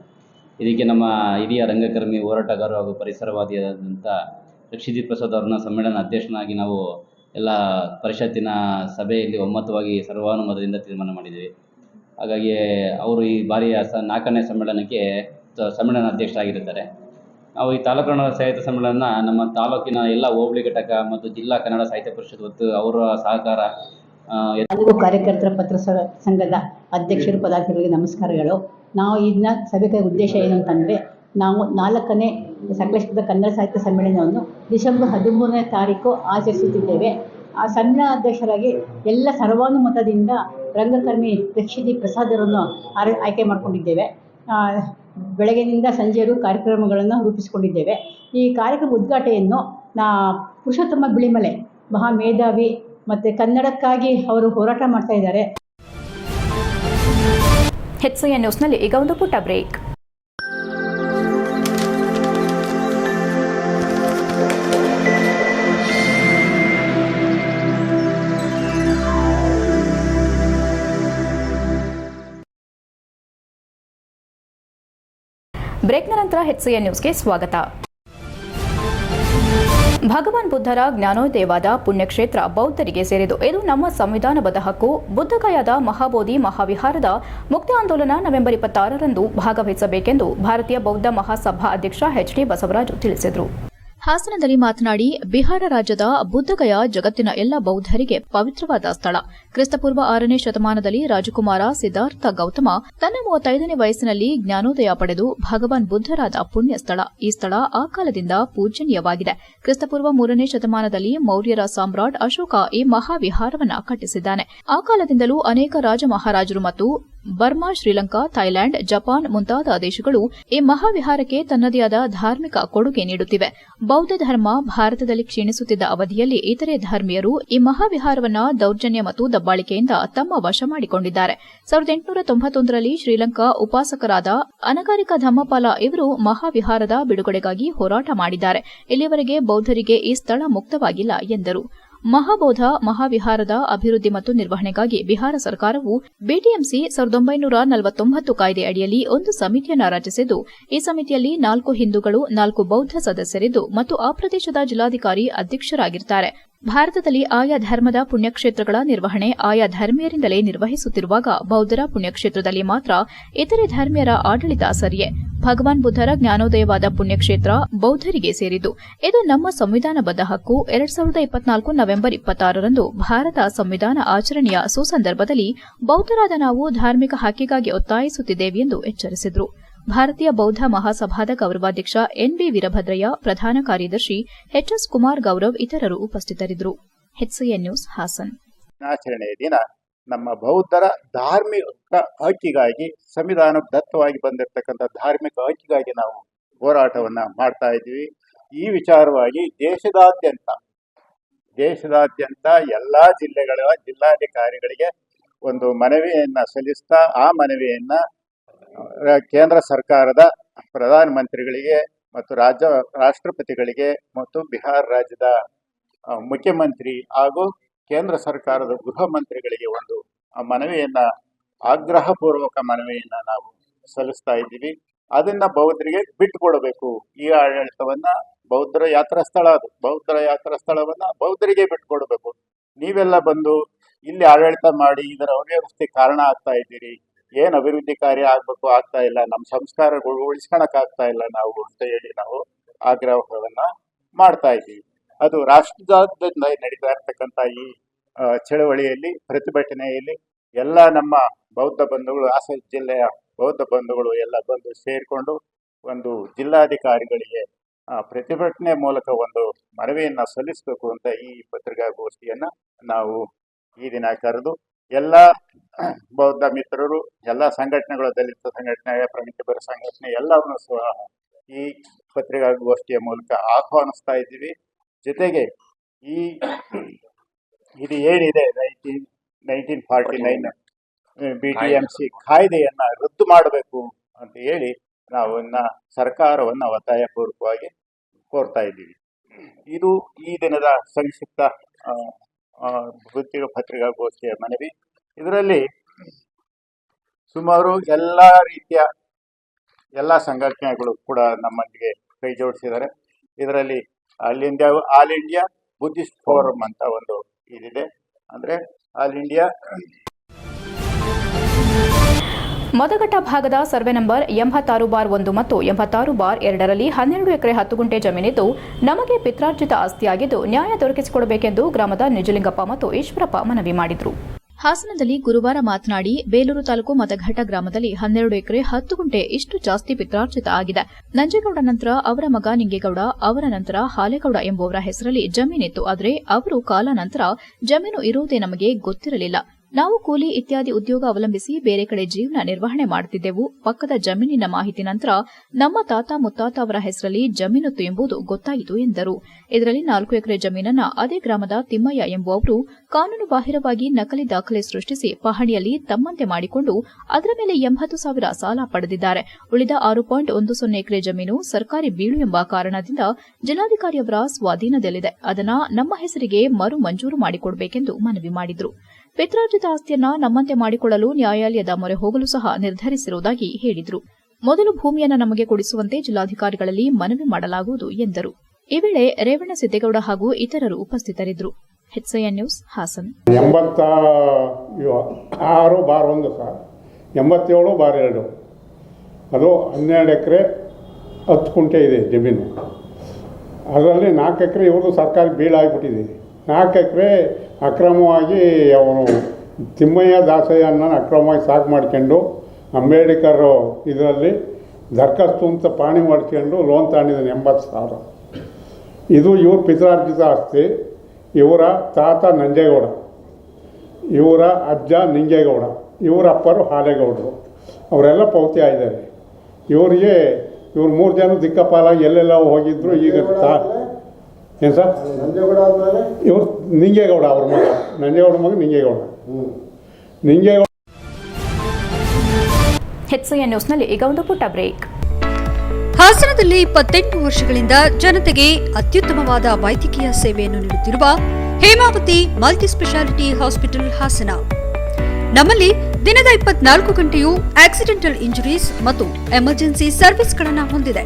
ಇದಕ್ಕೆ ನಮ್ಮ ಹಿರಿಯ ರಂಗಕರ್ಮಿ ಹೋರಾಟಗಾರರು ಹಾಗೂ ಪರಿಸರವಾದಿಯಾದಂಥ ರಕ್ಷಿತ್ ಪ್ರಸಾದ್ ಅವ್ರನ್ನ ಸಮ್ಮೇಳನ ಅಧ್ಯಕ್ಷನಾಗಿ ನಾವು ಎಲ್ಲ ಪರಿಷತ್ತಿನ ಸಭೆಯಲ್ಲಿ ಒಮ್ಮತವಾಗಿ ಸರ್ವಾನುಮತದಿಂದ ತೀರ್ಮಾನ ಮಾಡಿದ್ದೀವಿ. ಹಾಗಾಗಿ ಅವರು ಈ ಬಾರಿಯ ಸ ನಾಲ್ಕನೇ ಸಮ್ಮೇಳನಕ್ಕೆ ಸಮ್ಮೇಳನ ಅಧ್ಯಕ್ಷರಾಗಿರುತ್ತಾರೆ. ನಾವು ಈ ತಾಲೂಕು ಕನ್ನಡ ಸಾಹಿತ್ಯ ಸಮ್ಮೇಳನ ನಮ್ಮ ತಾಲೂಕಿನ ಎಲ್ಲ ಹೋಬಳಿ ಘಟಕ ಮತ್ತು ಜಿಲ್ಲಾ ಕನ್ನಡ ಸಾಹಿತ್ಯ ಪರಿಷತ್ ಮತ್ತು ಅವರ ಸಹಕಾರ ಎಲ್ಲರಿಗೂ ಕಾರ್ಯಕರ್ತರ ಪತ್ರ ಸಂಘದ ಅಧ್ಯಕ್ಷರು ಪದಾಧಿಕಾರಿಗಳಿಗೆ ನಮಸ್ಕಾರಗಳು. ನಾವು ಇದನ್ನ ಸಭೆಯ ಉದ್ದೇಶ ಏನು ಅಂತಂದ್ರೆ, ನಾವು ನಾಲ್ಕನೇ ಸಕಲೇಶ್ವರದ ಕನ್ನಡ ಸಾಹಿತ್ಯ ಸಮ್ಮೇಳನವನ್ನು ಡಿಸೆಂಬರ್ ಹದಿಮೂರನೇ ತಾರೀಕು ಆಚರಿಸುತ್ತಿದ್ದೇವೆ. ಆ ಸಮ್ಮೇಳನ ಅಧ್ಯಕ್ಷರಾಗಿ ಎಲ್ಲ ಸರ್ವಾನುಮತದಿಂದ ರಂಗಕರ್ಮಿ ರಕ್ಷಿತಿ ಪ್ರಸಾದರನ್ನು ಆಯ್ಕೆ ಮಾಡಿಕೊಂಡಿದ್ದೇವೆ. ಬೆಳಗ್ಗಿನಿಂದ ಸಂಜೆವರೆಗೂ ಕಾರ್ಯಕ್ರಮಗಳನ್ನು ರೂಪಿಸಿಕೊಂಡಿದ್ದೇವೆ. ಈ ಕಾರ್ಯಕ್ರಮ ಉದ್ಘಾಟನೆಯನ್ನು ನಾ ಪುರುಷೋತ್ತಮ ಬಿಳಿಮಲೆ ಮಹಾ ಮೇಧಾವಿ ಮತ್ತು ಕನ್ನಡಕ್ಕಾಗಿ ಅವರು ಹೋರಾಟ ಮಾಡ್ತಾ ಇದ್ದಾರೆ. ಹೆಚ್ಸಿಎನ್ ನ್ಯೂಸ್ನಲ್ಲಿ ಈಗ ಒಂದು ಪುಟ್ಟ ಬ್ರೇಕ್ ಬ್ರೇಕ್ನ ನಂತರ ಹೆಚ್ಸಿಎನ್ ನ್ಯೂಸ್ಗೆ ಸ್ವಾಗತ. ಭಗವಾನ್ ಬುದ್ಧರ ಜ್ಞಾನೋದಯವಾದ ಪುಣ್ಯಕ್ಷೇತ್ರ ಬೌದ್ಧರಿಗೆ ಸೇರಿದು ಇದು ನಮ್ಮ ಸಂವಿಧಾನಬದ್ಧ ಹಕ್ಕು. ಬುದ್ಧಗಯಾದ ಮಹಾಬೋಧಿ ಮಹಾವಿಹಾರದ ಮುಕ್ತ ಆಂದೋಲನ ನವೆಂಬರ್ ಇಪ್ಪತ್ತಾರರಂದು ಭಾಗವಹಿಸಬೇಕೆಂದು ಭಾರತೀಯ ಬೌದ್ಧ ಮಹಾಸಭಾ ಅಧ್ಯಕ್ಷ ಎಚ್ ಡಿ ಬಸವರಾಜ್ ತಿಳಿಸಿದರು. ಹಾಸನದಲ್ಲಿ ಮಾತನಾಡಿ, ಬಿಹಾರ ರಾಜ್ಯದ ಬುದ್ಧಗಯ ಜಗತ್ತಿನ ಎಲ್ಲ ಬೌದ್ಧರಿಗೆ ಪವಿತ್ರವಾದ ಸ್ಥಳ. ಕ್ರಿಸ್ತಪೂರ್ವ ಆರನೇ ಶತಮಾನದಲ್ಲಿ ರಾಜಕುಮಾರ ಸಿದ್ಧಾರ್ಥ ಗೌತಮ ತನ್ನ ಮೂವತ್ತೈದನೇ ವಯಸ್ಸಿನಲ್ಲಿ ಜ್ಞಾನೋದಯ ಪಡೆದು ಭಗವಾನ್ ಬುದ್ಧರಾದ ಪುಣ್ಯ ಸ್ಥಳ ಈ ಸ್ಥಳ ಆ ಕಾಲದಿಂದ ಪೂಜನೀಯವಾಗಿದೆ ಕ್ರಿಸ್ತಪೂರ್ವ ಮೂರನೇ ಶತಮಾನದಲ್ಲಿ ಮೌರ್ಯರ ಸಾಮ್ರಾಟ್ ಅಶೋಕ ಈ ಮಹಾವಿಹಾರವನ್ನು ಕಟ್ಟಿಸಿದ್ದಾನೆ. ಆ ಕಾಲದಿಂದಲೂ ಅನೇಕ ರಾಜ ಮಹಾರಾಜರು ಮತ್ತು ಬರ್ಮಾ, ಶ್ರೀಲಂಕಾ ಥೈಲ್ಯಾಂಡ್ ಜಪಾನ್ ಮುಂತಾದ ದೇಶಗಳು ಈ ಮಹಾವಿಹಾರಕ್ಕೆ ತನ್ನದೇ ಆದ ಧಾರ್ಮಿಕ ಕೊಡುಗೆ ನೀಡುತ್ತಿವೆ. ಬೌದ್ಧ ಧರ್ಮ ಭಾರತದಲ್ಲಿ ಕ್ಷೀಣಿಸುತ್ತಿದ್ದ ಅವಧಿಯಲ್ಲಿ ಇತರೆ ಧರ್ಮೀಯರು ಈ ಮಹಾವಿಹಾರವನ್ನು ದೌರ್ಜನ್ಯ ಮತ್ತು ದಬ್ಬಾಳಿಕೆಯಿಂದ ತಮ್ಮ ವಶ ಮಾಡಿಕೊಂಡಿದ್ದಾರೆ. ಸಾವಿರದ ಎಂಟುನೂರ ತೊಂಬತ್ತೊಂದರಲ್ಲಿ ಶ್ರೀಲಂಕಾ ಉಪಾಸಕರಾದ ಅನಗಾರಿಕ ಧಮ್ಮಪಾಲ ಇವರು ಮಹಾವಿಹಾರದ ಬಿಡುಗಡೆಗಾಗಿ ಹೋರಾಟ ಮಾಡಿದ್ದಾರೆ. ಇಲ್ಲಿಯವರೆಗೆ ಬೌದ್ಧರಿಗೆ ಈ ಸ್ಥಳ ಮುಕ್ತವಾಗಿಲ್ಲ ಎಂದರು. ಮಹಾಬೋಧ ಮಹಾವಿಹಾರದ ಅಭಿವೃದ್ಧಿ ಮತ್ತು ನಿರ್ವಹಣೆಗಾಗಿ ಬಿಹಾರ ಸರ್ಕಾರವು ಬಿಟಿಎಂಸಿ ಸಾವಿರದ ಒಂಬೈನೂರ ನಲವತ್ತೊಂಬತ್ತು ಕಾಯ್ದೆ ಅಡಿಯಲ್ಲಿ ಒಂದು ಸಮಿತಿಯನ್ನು ರಚಿಸಿದ್ದು, ಈ ಸಮಿತಿಯಲ್ಲಿ ನಾಲ್ಕು ಹಿಂದೂಗಳು, ನಾಲ್ಕು ಬೌದ್ಧ ಸದಸ್ಯರಿದ್ದು ಮತ್ತು ಆ ಪ್ರದೇಶದ ಜಿಲ್ಲಾಧಿಕಾರಿ ಅಧ್ಯಕ್ಷರಾಗಿರುತ್ತಾರೆ ಭಾರತದಲ್ಲಿ ಆಯಾ ಧರ್ಮದ ಪುಣ್ಯಕ್ಷೇತ್ರಗಳ ನಿರ್ವಹಣೆ ಆಯಾ ಧರ್ಮೀಯರಿಂದಲೇ ನಿರ್ವಹಿಸುತ್ತಿರುವಾಗ ಬೌದ್ಧರ ಪುಣ್ಯಕ್ಷೇತ್ರದಲ್ಲಿ ಮಾತ್ರ ಇತರೆ ಧರ್ಮೀಯರ ಆಡಳಿತ ಸರಿಯೇ. ಭಗವಾನ್ ಬುದ್ಧರ ಜ್ಞಾನೋದಯವಾದ ಪುಣ್ಯಕ್ಷೇತ್ರ ಬೌದ್ಧರಿಗೆ ಸೇರಿದ್ದು, ಇದು ನಮ್ಮ ಸಂವಿಧಾನಬದ್ಧ ಹಕ್ಕು. ಎರಡ್ ಸಾವಿರದ ಇಪ್ಪತ್ನಾಲ್ಕು ನವೆಂಬರ್ ಇಪ್ಪತ್ತಾರರಂದು ಭಾರತ ಸಂವಿಧಾನ ಆಚರಣೆಯ ಸುಸಂದರ್ಭದಲ್ಲಿ ಬೌದ್ಧರಾದ ನಾವು ಧಾರ್ಮಿಕ ಹಕ್ಕಿಗಾಗಿ ಒತ್ತಾಯಿಸುತ್ತಿದ್ದೇವೆ ಎಂದು ಎಚ್ಚರಿಸಿದರು. ಭಾರತೀಯ ಬೌದ್ಧ ಮಹಾಸಭಾದ ಗೌರವಾಧ್ಯಕ್ಷ ಎನ್ ಬಿ ವೀರಭದ್ರಯ್ಯ, ಪ್ರಧಾನ ಕಾರ್ಯದರ್ಶಿ ಎಚ್ಎಸ್ ಕುಮಾರ್ ಗೌರವ್ ಇತರರು ಉಪಸ್ಥಿತರಿದ್ದರು. HCN news, Hassan. ದಿನಾಚರಣೆಯ ದಿನ ನಮ್ಮ ಬೌದ್ಧರ ಧಾರ್ಮಿಕ ಹಕ್ಕಿಗಾಗಿ ಸಂವಿಧಾನ ದತ್ತವಾಗಿ ಬಂದಿರತಕ್ಕಂಥ ಧಾರ್ಮಿಕ ಹಕ್ಕಿಗಾಗಿ ನಾವು ಹೋರಾಟವನ್ನ ಮಾಡ್ತಾ ಇದ್ದೀವಿ. ಈ ವಿಚಾರವಾಗಿ ದೇಶದಾದ್ಯಂತ ದೇಶದಾದ್ಯಂತ ಎಲ್ಲ ಜಿಲ್ಲೆಗಳ ಜಿಲ್ಲಾಧಿಕಾರಿಗಳಿಗೆ ಒಂದು ಮನವಿಯನ್ನ ಸಲ್ಲಿಸ್ತಾ, ಆ ಮನವಿಯನ್ನ ಕೇಂದ್ರ ಸರ್ಕಾರದ ಪ್ರಧಾನ ಮಂತ್ರಿಗಳಿಗೆ ಮತ್ತು ರಾಜ್ಯ, ರಾಷ್ಟ್ರಪತಿಗಳಿಗೆ ಮತ್ತು ಬಿಹಾರ ರಾಜ್ಯದ ಮುಖ್ಯಮಂತ್ರಿ ಹಾಗೂ ಕೇಂದ್ರ ಸರ್ಕಾರದ ಗೃಹ ಮಂತ್ರಿಗಳಿಗೆ ಒಂದು ಮನವಿಯನ್ನ, ಆಗ್ರಹಪೂರ್ವಕ ಮನವಿಯನ್ನ ನಾವು ಸಲ್ಲಿಸ್ತಾ ಇದ್ದೀವಿ. ಅದನ್ನ ಬೌದ್ಧರಿಗೆ ಬಿಟ್ಟುಕೊಡಬೇಕು ಈ ಆಡಳಿತವನ್ನ ಬೌದ್ಧರ ಯಾತ್ರಾ ಸ್ಥಳ ಅದು. ಬೌದ್ಧರ ಯಾತ್ರಾ ಸ್ಥಳವನ್ನ ಬೌದ್ಧರಿಗೆ ಬಿಟ್ಟುಕೊಡಬೇಕು ನೀವೆಲ್ಲ ಬಂದು ಇಲ್ಲಿ ಆಡಳಿತ ಮಾಡಿ ಇದರ ಅವ್ಯವಸ್ಥೆ ಕಾರಣ ಆಗ್ತಾ ಇದ್ದೀರಿ. ಏನ್ ಅಭಿವೃದ್ಧಿ ಕಾರ್ಯ ಆಗ್ಬೇಕು ಆಗ್ತಾ ಇಲ್ಲ ನಮ್ಮ ಸಂಸ್ಕಾರಗಳು ಉಳಿಸ್ಕೊಳಕ್ ಆಗ್ತಾ ಇಲ್ಲ ನಾವು ಅಂತ ಹೇಳಿ ನಾವು ಆಗ್ರಹವನ್ನ ಮಾಡ್ತಾ ಇದ್ದೀವಿ. ಅದು ರಾಷ್ಟ್ರದಿಂದ ನಡೀತಾ ಇರ್ತಕ್ಕಂಥ ಈ ಚಳವಳಿಯಲ್ಲಿ, ಪ್ರತಿಭಟನೆಯಲ್ಲಿ ಎಲ್ಲ ನಮ್ಮ ಬೌದ್ಧ ಬಂಧುಗಳು, ಹಾಸನ ಜಿಲ್ಲೆಯ ಬೌದ್ಧ ಬಂಧುಗಳು ಎಲ್ಲ ಬಂದು ಸೇರಿಕೊಂಡು ಒಂದು ಜಿಲ್ಲಾಧಿಕಾರಿಗಳಿಗೆ ಪ್ರತಿಭಟನೆ ಮೂಲಕ ಒಂದು ಮನವಿಯನ್ನ ಸಲ್ಲಿಸಬೇಕು ಅಂತ ಈ ಪತ್ರಿಕಾಗೋಷ್ಠಿಯನ್ನ ನಾವು ಈ ದಿನ ಕರೆದು ಎಲ್ಲ ಬೌದ್ಧ ಮಿತ್ರರು, ಎಲ್ಲ ಸಂಘಟನೆಗಳು, ದಲಿತ ಸಂಘಟನೆ ಪ್ರಗತಿಪರ ಸಂಘಟನೆ ಎಲ್ಲವನ್ನು ಸಹ ಈ ಪತ್ರಿಕಾಗೋಷ್ಠಿಯ ಮೂಲಕ ಆಹ್ವಾನಿಸ್ತಾ ಇದ್ದೀವಿ. ಜೊತೆಗೆ ಈ ಇದು ಏನಿದೆ nineteen nineteen forty nine B T M C ಕಾಯ್ದೆಯನ್ನು ರದ್ದು ಮಾಡಬೇಕು ಅಂತ ಹೇಳಿ ನಾವು ಸರ್ಕಾರವನ್ನು ಒತ್ತಾಯಪೂರ್ವಕವಾಗಿ ಕೋರ್ತಾ ಇದ್ದೀವಿ. ಇದು ಈ ದಿನದ ಸಂಕ್ಷಿಪ್ತ ವೃತ್ತಿಕ ಪತ್ರಿಕಾಗೋಷ್ಠಿಯ ಮನವಿ. ಇದರಲ್ಲಿ ಸುಮಾರು ಎಲ್ಲ ರೀತಿಯ ಎಲ್ಲ ಸಂಘಟನೆಗಳು ಕೂಡ ನಮ್ಮೊಂದಿಗೆ ಕೈ ಜೋಡಿಸಿದ್ದಾರೆ. ಇದರಲ್ಲಿ all India all India Buddhist forum ಅಂತ ಒಂದು ಇದಿದೆ. ಅಂದರೆ ಆಲ್ ಇಂಡಿಯಾ ಮದಗಟ್ಟ ಭಾಗದ ಸರ್ವೆ ನಂಬರ್ ಎಂಬತ್ತಾರು ಬಾರ್ ಒಂದು ಮತ್ತು ಎಂಬತ್ತಾರು ಬಾರ್ ಎರಡರಲ್ಲಿ ಹನ್ನೆರಡು ಎಕರೆ ಹತ್ತು ಗುಂಟೆ ಜಮೀನಿದ್ದು ನಮಗೆ ಪಿತ್ರಾರ್ಜಿತ ಆಸ್ತಿಯಾಗಿದ್ದು ನ್ಯಾಯ ದೊರಕಿಸಿಕೊಡಬೇಕೆಂದು ಗ್ರಾಮದ ನಿಜಲಿಂಗಪ್ಪ ಮತ್ತು ಈಶ್ವರಪ್ಪ ಮನವಿ ಮಾಡಿದರು. ಹಾಸನದಲ್ಲಿ ಗುರುವಾರ ಮಾತನಾಡಿ ಬೇಲೂರು ತಾಲೂಕು ಮತಘಟ್ಟ ಗ್ರಾಮದಲ್ಲಿ ಹನ್ನೆರಡು ಎಕರೆ ಹತ್ತು ಗುಂಟೆ ಇಷ್ಟು ಜಾಸ್ತಿ ಪಿತ್ರಾರ್ಜಿತ ಆಗಿದೆ. ನಂಜೇಗೌಡ ನಂತರ ಅವರ ಮಗ ನಿಂಗೇಗೌಡ, ಅವರ ನಂತರ ಹಾಲೇಗೌಡ ಎಂಬುವರ ಹೆಸರಲ್ಲಿ ಜಮೀನಿತ್ತು. ಆದರೆ ಅವರು ಕಾಲಾನಂತರ ಜಮೀನು ಇರುವುದೇ ನಮಗೆ ಗೊತ್ತಿರಲಿಲ್ಲ. ನಾವು ಕೂಲಿ ಇತ್ಯಾದಿ ಉದ್ಯೋಗ ಅವಲಂಬಿಸಿ ಬೇರೆ ಕಡೆ ಜೀವನ ನಿರ್ವಹಣೆ ಮಾಡುತ್ತಿದ್ದೆವು. ಪಕ್ಕದ ಜಮೀನಿನ ಮಾಹಿತಿ ನಂತರ ನಮ್ಮ ತಾತ ಮುತ್ತಾತ ಅವರ ಹೆಸರಲ್ಲಿ ಜಮೀನುತ್ತು ಎಂಬುದು ಗೊತ್ತಾಯಿತು ಎಂದರು. ಇದರಲ್ಲಿ ನಾಲ್ಕು ಎಕರೆ ಜಮೀನನ್ನ ಅದೇ ಗ್ರಾಮದ ತಿಮ್ಮಯ್ಯ ಎಂಬುವವರು ಕಾನೂನು ಬಾಹಿರವಾಗಿ ನಕಲಿ ದಾಖಲೆ ಸೃಷ್ಟಿಸಿ ಪಹಣಿಯಲ್ಲಿ ತಮ್ಮಂತೆ ಮಾಡಿಕೊಂಡು ಅದರ ಮೇಲೆ ಎಂಬತ್ತು ಸಾವಿರ ಸಾಲ ಪಡೆದಿದ್ದಾರೆ. ಉಳಿದ ಆರು ಪಾಯಿಂಟ್ ಒಂದು ಸೊನ್ನೆ ಎಕರೆ ಜಮೀನು ಸರ್ಕಾರಿ ಬೀಳು ಎಂಬ ಕಾರಣದಿಂದ ಜಿಲ್ಲಾಧಿಕಾರಿಯವರ ಸ್ವಾಧೀನದಲ್ಲಿದೆ. ಅದನ್ನ ನಮ್ಮ ಹೆಸರಿಗೆ ಮರು ಮಂಜೂರು ಮಾಡಿಕೊಡಬೇಕೆಂದು ಮನವಿ ಮಾಡಿದರು. ಪಿತ್ರಾರ್ಜಿತ ಆಸ್ತಿಯನ್ನ ನಮ್ಮಂತೆ ಮಾಡಿಕೊಳ್ಳಲು ನ್ಯಾಯಾಲಯದ ಮೊರೆ ಹೋಗಲು ಸಹ ನಿರ್ಧರಿಸಿರುವುದಾಗಿ ಹೇಳಿದರು. ಮೊದಲು ಭೂಮಿಯನ್ನು ನಮಗೆ ಕೊಡಿಸುವಂತೆ ಜಿಲ್ಲಾಧಿಕಾರಿಗಳಲ್ಲಿ ಮನವಿ ಮಾಡಲಾಗುವುದು ಎಂದರು. ಈ ವೇಳೆ ರೇವಣ್ಣ ಸಿದ್ದೇಗೌಡ ಹಾಗೂ ಇತರರು ಉಪಸ್ಥಿತರಿದ್ದರು. ನ್ಯೂಸ್, ಹಾಸನ್. ಎಂಬತ್ತ ಆರು ಒಂದು ಎಂಬತ್ತೇಳು ಎರಡು. ಅದು ಹನ್ನೆರಡು ಎಕರೆ ಹತ್ತು ಕುಂಟೆ ಇದೆ ಜಮೀನು. ಅದರಲ್ಲಿ ನಾಲ್ಕು ಎಕರೆ ಇವ್ರದ್ದು ಸರ್ಕಾರಿ ಬೀಳಾಗ್ಬಿಟ್ಟಿದೆ. ನಾಲ್ಕು ಅಕ್ರಮವಾಗಿ ಅವನು ತಿಮ್ಮಯ್ಯ ದಾಸಯ್ಯನ ಅಕ್ರಮವಾಗಿ ಸಾಕು ಮಾಡ್ಕೊಂಡು ಅಂಬೇಡ್ಕರ್ ಇದರಲ್ಲಿ ದರ್ಖಾಸ್ತು ಅಂತ ಪಾಣಿ ಮಾಡ್ಕೊಂಡು ಲೋನ್ ತಗೊಂಡಿದ್ದಾನೆ, ಎಂಬತ್ತು ಸಾವಿರ. ಇದು ಇವ್ರ ಪಿತ್ರಾರ್ಜಿತ ಆಸ್ತಿ. ಇವರ ತಾತ ನಂಜೇಗೌಡ. ಇವರ ಅಜ್ಜ ನಿಂಗೇಗೌಡ ಇವರ ಅಪ್ಪರು ಹಾಲೇಗೌಡರು. ಅವರೆಲ್ಲ ಪೌತಿ ಆಗಿದ್ದಾರೆ. ಇವರಿಗೆ ಇವ್ರು ಮೂರು ಜನ ದಿಕ್ಕಪಾಲಾಗಿ ಎಲ್ಲೆಲ್ಲ ಹೋಗಿದ್ರು. ಈಗ ತಾ ಏನು ಸರ್? ಇವರು ನಿಂಗೇಗೌಡ ಅವ್ರ ಮಗ. ನಂಜೇಗೌಡ ಮಗ ನಿಂಗೇಗೌಡ. ನಿಂಗೇಗೌಡ. ಎಚ್ಐಎನ್ ನ್ಯೂಸ್ನಲ್ಲಿ ಈಗ ಒಂದು ಪುಟ್ಟ ಬ್ರೇಕ್. ಹಾಸನದಲ್ಲಿ ಇಪ್ಪತ್ತೆಂಟು ವರ್ಷಗಳಿಂದ ಜನತೆಗೆ ಅತ್ಯುತ್ತಮವಾದ ವೈದ್ಯಕೀಯ ಸೇವೆಯನ್ನು ನೀಡುತ್ತಿರುವ Hemavathi multi speciality hospital Hassan. ನಮ್ಮಲ್ಲಿ ದಿನದ ಇಪ್ಪತ್ನಾಲ್ಕು ಗಂಟೆಯೂ ಆಕ್ಸಿಡೆಂಟಲ್ ಇಂಜುರೀಸ್ ಮತ್ತು ಎಮರ್ಜೆನ್ಸಿ ಸರ್ವಿಸ್ಗಳನ್ನು ಹೊಂದಿದೆ.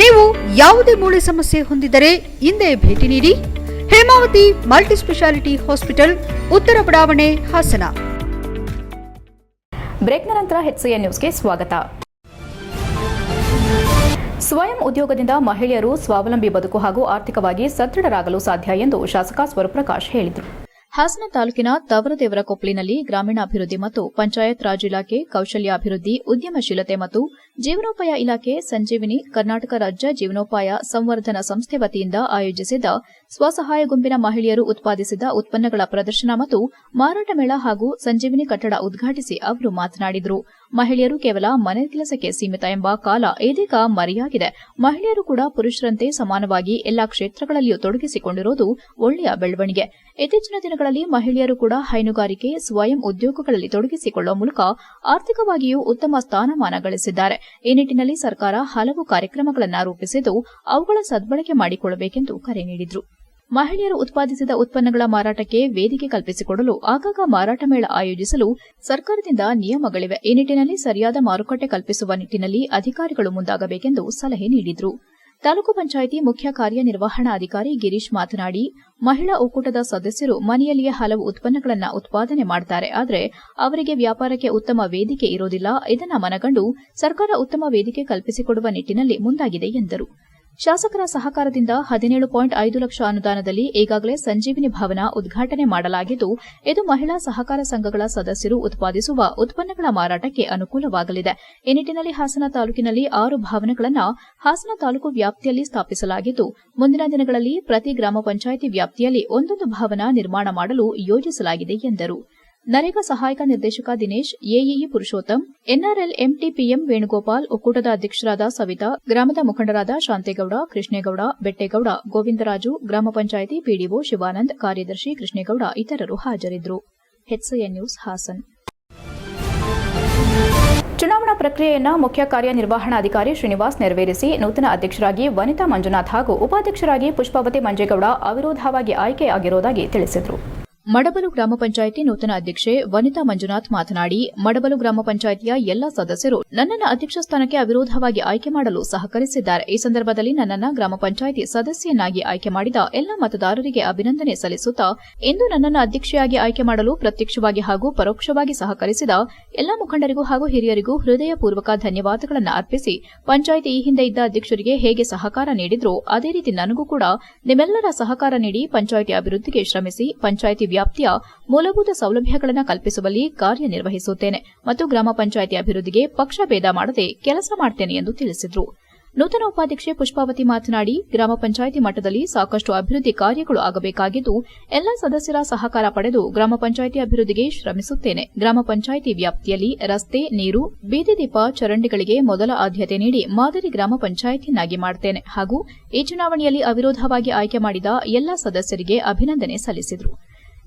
ನೀವು ಯಾವುದೇ ಮೂಳೆ ಸಮಸ್ಯೆ ಹೊಂದಿದ್ದರೆ ಹಿಂದೆ ಭೇಟಿ ನೀಡಿ. ಹೇಮಾವತಿ ಮಲ್ಟಿ ಸ್ಪೆಷಾಲಿಟಿ ಹಾಸ್ಪಿಟಲ್ ಉತ್ತರ ಬಡಾವಣೆ ಹಾಸನ. ಬ್ರೇಕ್ನ ನಂತರ ಎಚ್ಸಿಎನ್ ನ್ಯೂಸ್ಗೆ ಸ್ವಾಗತ. ಸ್ವಯಂ ಉದ್ಯೋಗದಿಂದ ಮಹಿಳೆಯರು ಸ್ವಾವಲಂಬಿ ಬದುಕು ಹಾಗೂ ಆರ್ಥಿಕವಾಗಿ ಸದೃಢರಾಗಲು ಸಾಧ್ಯ ಎಂದು ಶಾಸಕ ಸ್ವರಪ್ರಕಾಶ್ ಹೇಳಿದರು. ಹಾಸನ ತಾಲೂಕಿನ ತವರದೇವರ ಕೊಪ್ಪಲಿನಲ್ಲಿ ಗ್ರಾಮೀಣಾಭಿವೃದ್ಧಿ ಮತ್ತು ಪಂಚಾಯತ್ ರಾಜ್ ಇಲಾಖೆ ಕೌಶಲ್ಯಾಭಿವೃದ್ಧಿ ಉದ್ಯಮಶೀಲತೆ ಮತ್ತು ಜೀವನೋಪಾಯ ಇಲಾಖೆ ಸಂಜೀವಿನಿ, ಕರ್ನಾಟಕ ರಾಜ್ಯ ಜೀವನೋಪಾಯ ಸಂವರ್ಧನ ಸಂಸ್ಥೆ ವತಿಯಿಂದ ಆಯೋಜಿಸಿದ್ದ ಸ್ವಸಹಾಯ ಗುಂಪಿನ ಮಹಿಳೆಯರು ಉತ್ಪಾದಿಸಿದ ಉತ್ಪನ್ನಗಳ ಪ್ರದರ್ಶನ ಮತ್ತು ಮಾರಾಟ ಮೇಳ ಹಾಗೂ ಸಂಜೀವಿನಿ ಕಟ್ಟಡ ಉದ್ಘಾಟಿಸಿ ಅವರು ಮಾತನಾಡಿದರು. ಮಹಿಳೆಯರು ಕೇವಲ ಮನೆ ಕೆಲಸಕ್ಕೆ ಸೀಮಿತ ಎಂಬ ಕಾಲ ಇದೀಗ ಮರೆಯಾಗಿದೆ. ಮಹಿಳೆಯರು ಕೂಡ ಪುರುಷರಂತೆ ಸಮಾನವಾಗಿ ಎಲ್ಲಾ ಕ್ಷೇತ್ರಗಳಲ್ಲಿಯೂ ತೊಡಗಿಸಿಕೊಂಡಿರುವುದು ಒಳ್ಳೆಯ ಬೆಳವಣಿಗೆ. ಇತ್ತೀಚಿನ ದಿನಗಳಲ್ಲಿ ಮಹಿಳೆಯರು ಕೂಡ ಹೈನುಗಾರಿಕೆ, ಸ್ವಯಂ ಉದ್ಯೋಗಗಳಲ್ಲಿ ತೊಡಗಿಸಿಕೊಳ್ಳುವ ಮೂಲಕ ಆರ್ಥಿಕವಾಗಿಯೂ ಉತ್ತಮ ಸ್ಥಾನಮಾನ ಗಳಿಸಿದ್ದಾರೆ. ಈ ನಿಟ್ಟಿನಲ್ಲಿ ಸರ್ಕಾರ ಹಲವು ಕಾರ್ಯಕ್ರಮಗಳನ್ನು ರೂಪಿಸಿದ್ದು ಅವುಗಳ ಸದ್ಬಳಕೆ ಮಾಡಿಕೊಳ್ಳಬೇಕೆಂದು ಕರೆ ನೀಡಿದರು. ಮಹಿಳೆಯರು ಉತ್ಪಾದಿಸಿದ ಉತ್ಪನ್ನಗಳ ಮಾರಾಟಕ್ಕೆ ವೇದಿಕೆ ಕಲ್ಪಿಸಿಕೊಡಲು ಆಗಾಗ ಮಾರಾಟ ಮೇಳ ಆಯೋಜಿಸಲು ಸರ್ಕಾರದಿಂದ ನಿಯಮಗಳಿವೆ. ಈ ನಿಟ್ಟಿನಲ್ಲಿ ಸರಿಯಾದ ಮಾರುಕಟ್ಟೆ ಕಲ್ಪಿಸುವ ನಿಟ್ಟಿನಲ್ಲಿ ಅಧಿಕಾರಿಗಳು ಮುಂದಾಗಬೇಕೆಂದು ಸಲಹೆ ನೀಡಿದರು. ತಾಲೂಕು ಪಂಚಾಯಿತಿ ಮುಖ್ಯ ಕಾರ್ಯನಿರ್ವಹಣಾಧಿಕಾರಿ ಗಿರೀಶ್ ಮಾತನಾಡಿ, ಮಹಿಳಾ ಒಕ್ಕೂಟದ ಸದಸ್ಯರು ಮನೆಯಲ್ಲಿಯೇ ಹಲವು ಉತ್ಪನ್ನಗಳನ್ನು ಉತ್ಪಾದನೆ ಮಾಡುತ್ತಾರೆ ಆದರೆ ಅವರಿಗೆ ವ್ಯಾಪಾರಕ್ಕೆ ಉತ್ತಮ ವೇದಿಕೆ ಇರೋದಿಲ್ಲ. ಇದನ್ನು ಮನಗಂಡು ಸರ್ಕಾರ ಉತ್ತಮ ವೇದಿಕೆ ಕಲ್ಪಿಸಿಕೊಡುವ ನಿಟ್ಟಿನಲ್ಲಿ ಮುಂದಾಗಿದೆ ಎಂದರು. ಶಾಸಕರ ಸಹಕಾರದಿಂದ ಹದಿನೇಳು ಪಾಯಿಂಟ್ ಐದು ಲಕ್ಷ ಅನುದಾನದಲ್ಲಿ ಈಗಾಗಲೇ ಸಂಜೀವಿನಿ ಭವನ ಉದ್ಘಾಟನೆ ಮಾಡಲಾಗಿದ್ದು, ಇದು ಮಹಿಳಾ ಸಹಕಾರ ಸಂಘಗಳ ಸದಸ್ಯರು ಉತ್ಪಾದಿಸುವ ಉತ್ಪನ್ನಗಳ ಮಾರಾಟಕ್ಕೆ ಅನುಕೂಲವಾಗಲಿದೆ. ಈ ನಿಟ್ಟಿನಲ್ಲಿ ಹಾಸನ ತಾಲೂಕಿನಲ್ಲಿ ಆರು ಭವನಗಳನ್ನು ಹಾಸನ ತಾಲೂಕು ವ್ಯಾಪ್ತಿಯಲ್ಲಿ ಸ್ಥಾಪಿಸಲಾಗಿದ್ದು, ಮುಂದಿನ ದಿನಗಳಲ್ಲಿ ಪ್ರತಿ ಗ್ರಾಮ ಪಂಚಾಯಿತಿ ವ್ಯಾಪ್ತಿಯಲ್ಲಿ ಒಂದೊಂದು ಭವನ ನಿರ್ಮಾಣ ಮಾಡಲು ಯೋಜಿಸಲಾಗಿದೆ ಎಂದರು. ನರೇಗಾ ಸಹಾಯಕ ನಿರ್ದೇಶಕ Dinesh, AEE Purushottam, NRL MTPM Venugopal, ಒಕ್ಕೂಟದ ಅಧ್ಯಕ್ಷರಾದ ಸವಿತಾ, ಗ್ರಾಮದ ಮುಖಂಡರಾದ ಶಾಂತೇಗೌಡ, ಕೃಷ್ಣೇಗೌಡ, ಬೆಟ್ಟೇಗೌಡ, ಗೋವಿಂದರಾಜು, ಗ್ರಾಮ ಪಂಚಾಯಿತಿ ಪಿಡಿಒ ಶಿವಾನಂದ್, ಕಾರ್ಯದರ್ಶಿ ಕೃಷ್ಣೇಗೌಡ ಇತರರು ಹಾಜರಿದ್ದರು. ನ್ಯೂಸ್, ಹಾಸನ್. ಚುನಾವಣಾ ಪ್ರಕ್ರಿಯೆಯನ್ನು ಮುಖ್ಯ ಕಾರ್ಯನಿರ್ವಹಣಾಧಿಕಾರಿ ಶ್ರೀನಿವಾಸ್ ನೆರವೇರಿಸಿ ನೂತನ ಅಧ್ಯಕ್ಷರಾಗಿ ವನಿತಾ ಮಂಜುನಾಥ್ ಹಾಗೂ ಉಪಾಧ್ಯಕ್ಷರಾಗಿ ಪುಷ್ಪಾವತಿ ಮಂಜೇಗೌಡ ಅವಿರೋಧವಾಗಿ ಆಯ್ಕೆಯಾಗಿರುವುದಾಗಿ ತಿಳಿಸಿದರು. ಮಡಬಲು ಗ್ರಾಮ ಪಂಚಾಯಿತಿ ನೂತನ ಅಧ್ಯಕ್ಷೆ ವನಿತಾ ಮಂಜುನಾಥ್ ಮಾತನಾಡಿ, ಮಡಬಲು ಗ್ರಾಮ ಪಂಚಾಯಿತಿಯ ಎಲ್ಲ ಸದಸ್ಯರು ನನ್ನನ್ನು ಅಧ್ಯಕ್ಷ ಸ್ಥಾನಕ್ಕೆ ಅವಿರೋಧವಾಗಿ ಆಯ್ಕೆ ಮಾಡಲು ಸಹಕರಿಸಿದ್ದಾರೆ. ಈ ಸಂದರ್ಭದಲ್ಲಿ ನನ್ನನ್ನು ಗ್ರಾಮ ಪಂಚಾಯಿತಿ ಸದಸ್ಯನಾಗಿ ಆಯ್ಕೆ ಮಾಡಿದ ಎಲ್ಲ ಮತದಾರರಿಗೆ ಅಭಿನಂದನೆ ಸಲ್ಲಿಸುತ್ತಾ, ಇಂದು ನನ್ನನ್ನು ಅಧ್ಯಕ್ಷೆಯಾಗಿ ಆಯ್ಕೆ ಮಾಡಲು ಪ್ರತ್ಯಕ್ಷವಾಗಿ ಹಾಗೂ ಪರೋಕ್ಷವಾಗಿ ಸಹಕರಿಸಿದ ಎಲ್ಲ ಮುಖಂಡರಿಗೂ ಹಾಗೂ ಹಿರಿಯರಿಗೂ ಹೃದಯಪೂರ್ವಕ ಧನ್ಯವಾದಗಳನ್ನು ಅರ್ಪಿಸಿ, ಪಂಚಾಯಿತಿ ಈ ಹಿಂದೆ ಇದ್ದ ಅಧ್ಯಕ್ಷರಿಗೆ ಹೇಗೆ ಸಹಕಾರ ನೀಡಿದ್ರೋ, ಅದೇ ರೀತಿ ನನಗೂ ಕೂಡ ನಿಮ್ಮೆಲ್ಲರ ಸಹಕಾರ ನೀಡಿ ಪಂಚಾಯಿತಿ ಅಭಿವೃದ್ಧಿಗೆ ಶ್ರಮಿಸಿ, ಪಂಚಾಯಿತಿ ವ್ಯಾಪ್ತಿಯ ಮೂಲಭೂತ ಸೌಲಭ್ಯಗಳನ್ನು ಕಲ್ಪಿಸುವಲ್ಲಿ ಕಾರ್ಯನಿರ್ವಹಿಸುತ್ತೇನೆ ಮತ್ತು ಗ್ರಾಮ ಪಂಚಾಯಿತಿ ಅಭಿವೃದ್ಧಿಗೆ ಪಕ್ಷ ಭೇದ ಮಾಡದೆ ಕೆಲಸ ಮಾಡ್ತೇನೆ ಎಂದು ತಿಳಿಸಿದರು. ನೂತನ ಉಪಾಧ್ಯಕ್ಷೆ ಪುಷ್ಪಾವತಿ ಮಾತನಾಡಿ, ಗ್ರಾಮ ಪಂಚಾಯಿತಿ ಮಟ್ಟದಲ್ಲಿ ಸಾಕಷ್ಟು ಅಭಿವೃದ್ಧಿ ಕಾರ್ಯಗಳು ಆಗಬೇಕಾಗಿದ್ದು, ಎಲ್ಲ ಸದಸ್ಯರ ಸಹಕಾರ ಪಡೆದು ಗ್ರಾಮ ಪಂಚಾಯಿತಿ ಅಭಿವೃದ್ಧಿಗೆ ಶ್ರಮಿಸುತ್ತೇನೆ. ಗ್ರಾಮ ಪಂಚಾಯಿತಿ ವ್ಯಾಪ್ತಿಯಲ್ಲಿ ರಸ್ತೆ, ನೀರು, ಬೀದಿ ದೀಪ ಚರಂಡಿಗಳಿಗೆ ಮೊದಲ ಆದ್ಯತೆ ನೀಡಿ ಮಾದರಿ ಗ್ರಾಮ ಪಂಚಾಯಿತಿಯನ್ನಾಗಿ ಮಾಡುತ್ತೇನೆ ಹಾಗೂ ಈ ಚುನಾವಣೆಯಲ್ಲಿ ಅವಿರೋಧವಾಗಿ ಆಯ್ಕೆ ಮಾಡಿದ ಎಲ್ಲ ಸದಸ್ಯರಿಗೆ ಅಭಿನಂದನೆ ಸಲ್ಲಿಸಿದರು.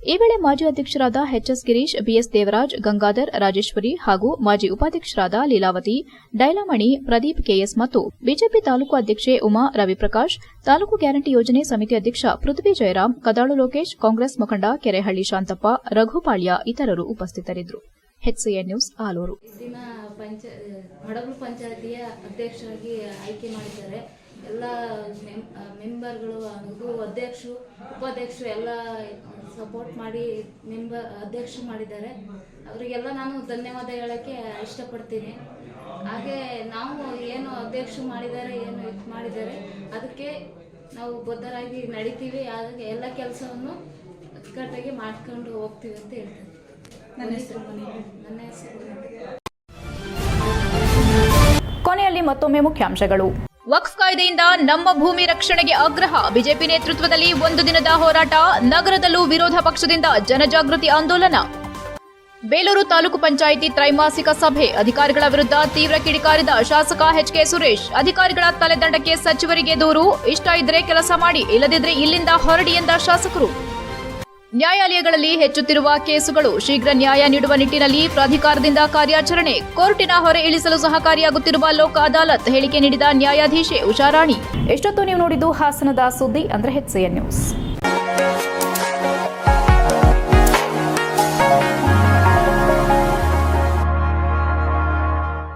ಈ ವೇಳೆ ಮಾಜಿ ಅಧ್ಯಕ್ಷರಾದ ಎಚ್ಎಸ್ ಗಿರೀಶ್, ಬಿಎಸ್ ದೇವರಾಜ್, ಗಂಗಾಧರ್, ರಾಜೇಶ್ವರಿ ಹಾಗೂ ಮಾಜಿ ಉಪಾಧ್ಯಕ್ಷರಾದ ಲೀಲಾವತಿ, ಡೈಲಾಮಣಿ, ಪ್ರದೀಪ್ ಕೆಎಸ್ ಮತ್ತು ಬಿಜೆಪಿ ತಾಲೂಕು ಅಧ್ಯಕ್ಷೆ ಉಮಾ ರವಿಪ್ರಕಾಶ್, ತಾಲೂಕು ಗ್ಯಾರಂಟಿ ಯೋಜನೆ ಸಮಿತಿ ಅಧ್ಯಕ್ಷ ಪೃಥ್ವಿ ಜಯರಾಮ್, ಕದಾಳು ಲೋಕೇಶ್, ಕಾಂಗ್ರೆಸ್ ಮುಖಂಡ ಕೆರೆಹಳ್ಳಿ ಶಾಂತಪ್ಪ ರಘುಪಾಳ್ಯ ಇತರರು ಉಪಸ್ಥಿತರಿದ್ದರು. HCN news, Alur. ದಿನ ಪಂಚಾಯತಿಯ ಅಧ್ಯಕ್ಷರಾಗಿ ಆಯ್ಕೆ ಮಾಡಿದ್ದಾರೆ. ಎಲ್ಲ ಮೆಂ- ಮೆಂಬರ್ಗಳು ಹಾಗೂ ಅಧ್ಯಕ್ಷರು ಉಪಾಧ್ಯಕ್ಷರು ಎಲ್ಲ ಸಪೋರ್ಟ್ ಮಾಡಿ ಮೆಂಬರ್ ಅಧ್ಯಕ್ಷ ಮಾಡಿದ್ದಾರೆ. ಅವರಿಗೆಲ್ಲ ನಾನು ಧನ್ಯವಾದ ಹೇಳೋಕ್ಕೆ ಇಷ್ಟಪಡ್ತೀನಿ. ಹಾಗೆ ನಾವು ಏನು ಅಧ್ಯಕ್ಷರು ಮಾಡಿದ್ದಾರೆ ಏನು ಇದು ಮಾಡಿದ್ದಾರೆ ಅದಕ್ಕೆ ನಾವು ಬದ್ಧರಾಗಿ ನಡಿತೀವಿ. ಹಾಗಾಗಿ ಎಲ್ಲ ಕೆಲಸವನ್ನು ಅಚ್ಚುಕಟ್ಟಾಗಿ ಮಾಡ್ಕೊಂಡು ಹೋಗ್ತೀವಿ ಅಂತ ಹೇಳ್ತೀನಿ. ನನ್ನ ಹೆಸರು ನನ್ನ ಹೆಸರು ಕೊನೆಯಲ್ಲಿ ಮತ್ತೊಮ್ಮೆ ಮುಖ್ಯಾಂಶಗಳು. ಕಾಯ್ದೆಯಿಂದ ನಮ್ಮ ಭೂಮಿ ರಕ್ಷಣೆಗೆ ಆಗ್ರಹ. ಬಿಜೆಪಿ ನೇತೃತ್ವದಲ್ಲಿ ಒಂದು ದಿನದ ಹೋರಾಟ, ನಗರದಲ್ಲೂ ವಿರೋಧ ಪಕ್ಷದಿಂದ ಜನಜಾಗೃತಿ ಆಂದೋಲನ. ಬೇಲೂರು ತಾಲೂಕು ಪಂಚಾಯಿತಿ ತ್ರೈಮಾಸಿಕ ಸಭೆ. ಅಧಿಕಾರಿಗಳ ವಿರುದ್ಧ ತೀವ್ರ ಕಿಡಿಕಾರಿದ ಶಾಸಕ ಎಚ್ಕೆ ಸುರೇಶ್. ಅಧಿಕಾರಿಗಳ ತಲೆದಂಡಕ್ಕೆ ಸಚಿವರಿಗೆ ದೂರು. ಇಷ್ಟ ಇದ್ರೆ ಕೆಲಸ ಮಾಡಿ, ಇಲ್ಲದಿದ್ರೆ ಇಲ್ಲಿಂದ ಹೊರಡಿ ಎಂದ ಶಾಸಕರು. ನ್ಯಾಯಾಲಯಗಳಲ್ಲಿ ಹೆಚ್ಚುತ್ತಿರುವ ಕೇಸುಗಳು ಶೀಘ್ರ ನ್ಯಾಯ ನೀಡುವ ನಿಟ್ಟಿನಲ್ಲಿ ಪ್ರಾಧಿಕಾರದಿಂದ ಕಾರ್ಯಾಚರಣೆ, ಕೋರ್ಟಿನ ಹೊರೆ ಇಳಿಸಲು ಸಹಕಾರಿಯಾಗುತ್ತಿರುವ ಲೋಕ ಅದಾಲತ್ ಹೇಳಿಕೆ ನೀಡಿದ ನ್ಯಾಯಾಧೀಶೆ ಉಷಾರಾಣಿ. ಎಷ್ಟೊತ್ತು ನೀವು ನೋಡಿದ್ದು ಹಾಸನದ ಸುದ್ದಿ ಅಂದ್ರೆ ಹೆಚ್ಸಿಎನ್ ನ್ಯೂಸ್.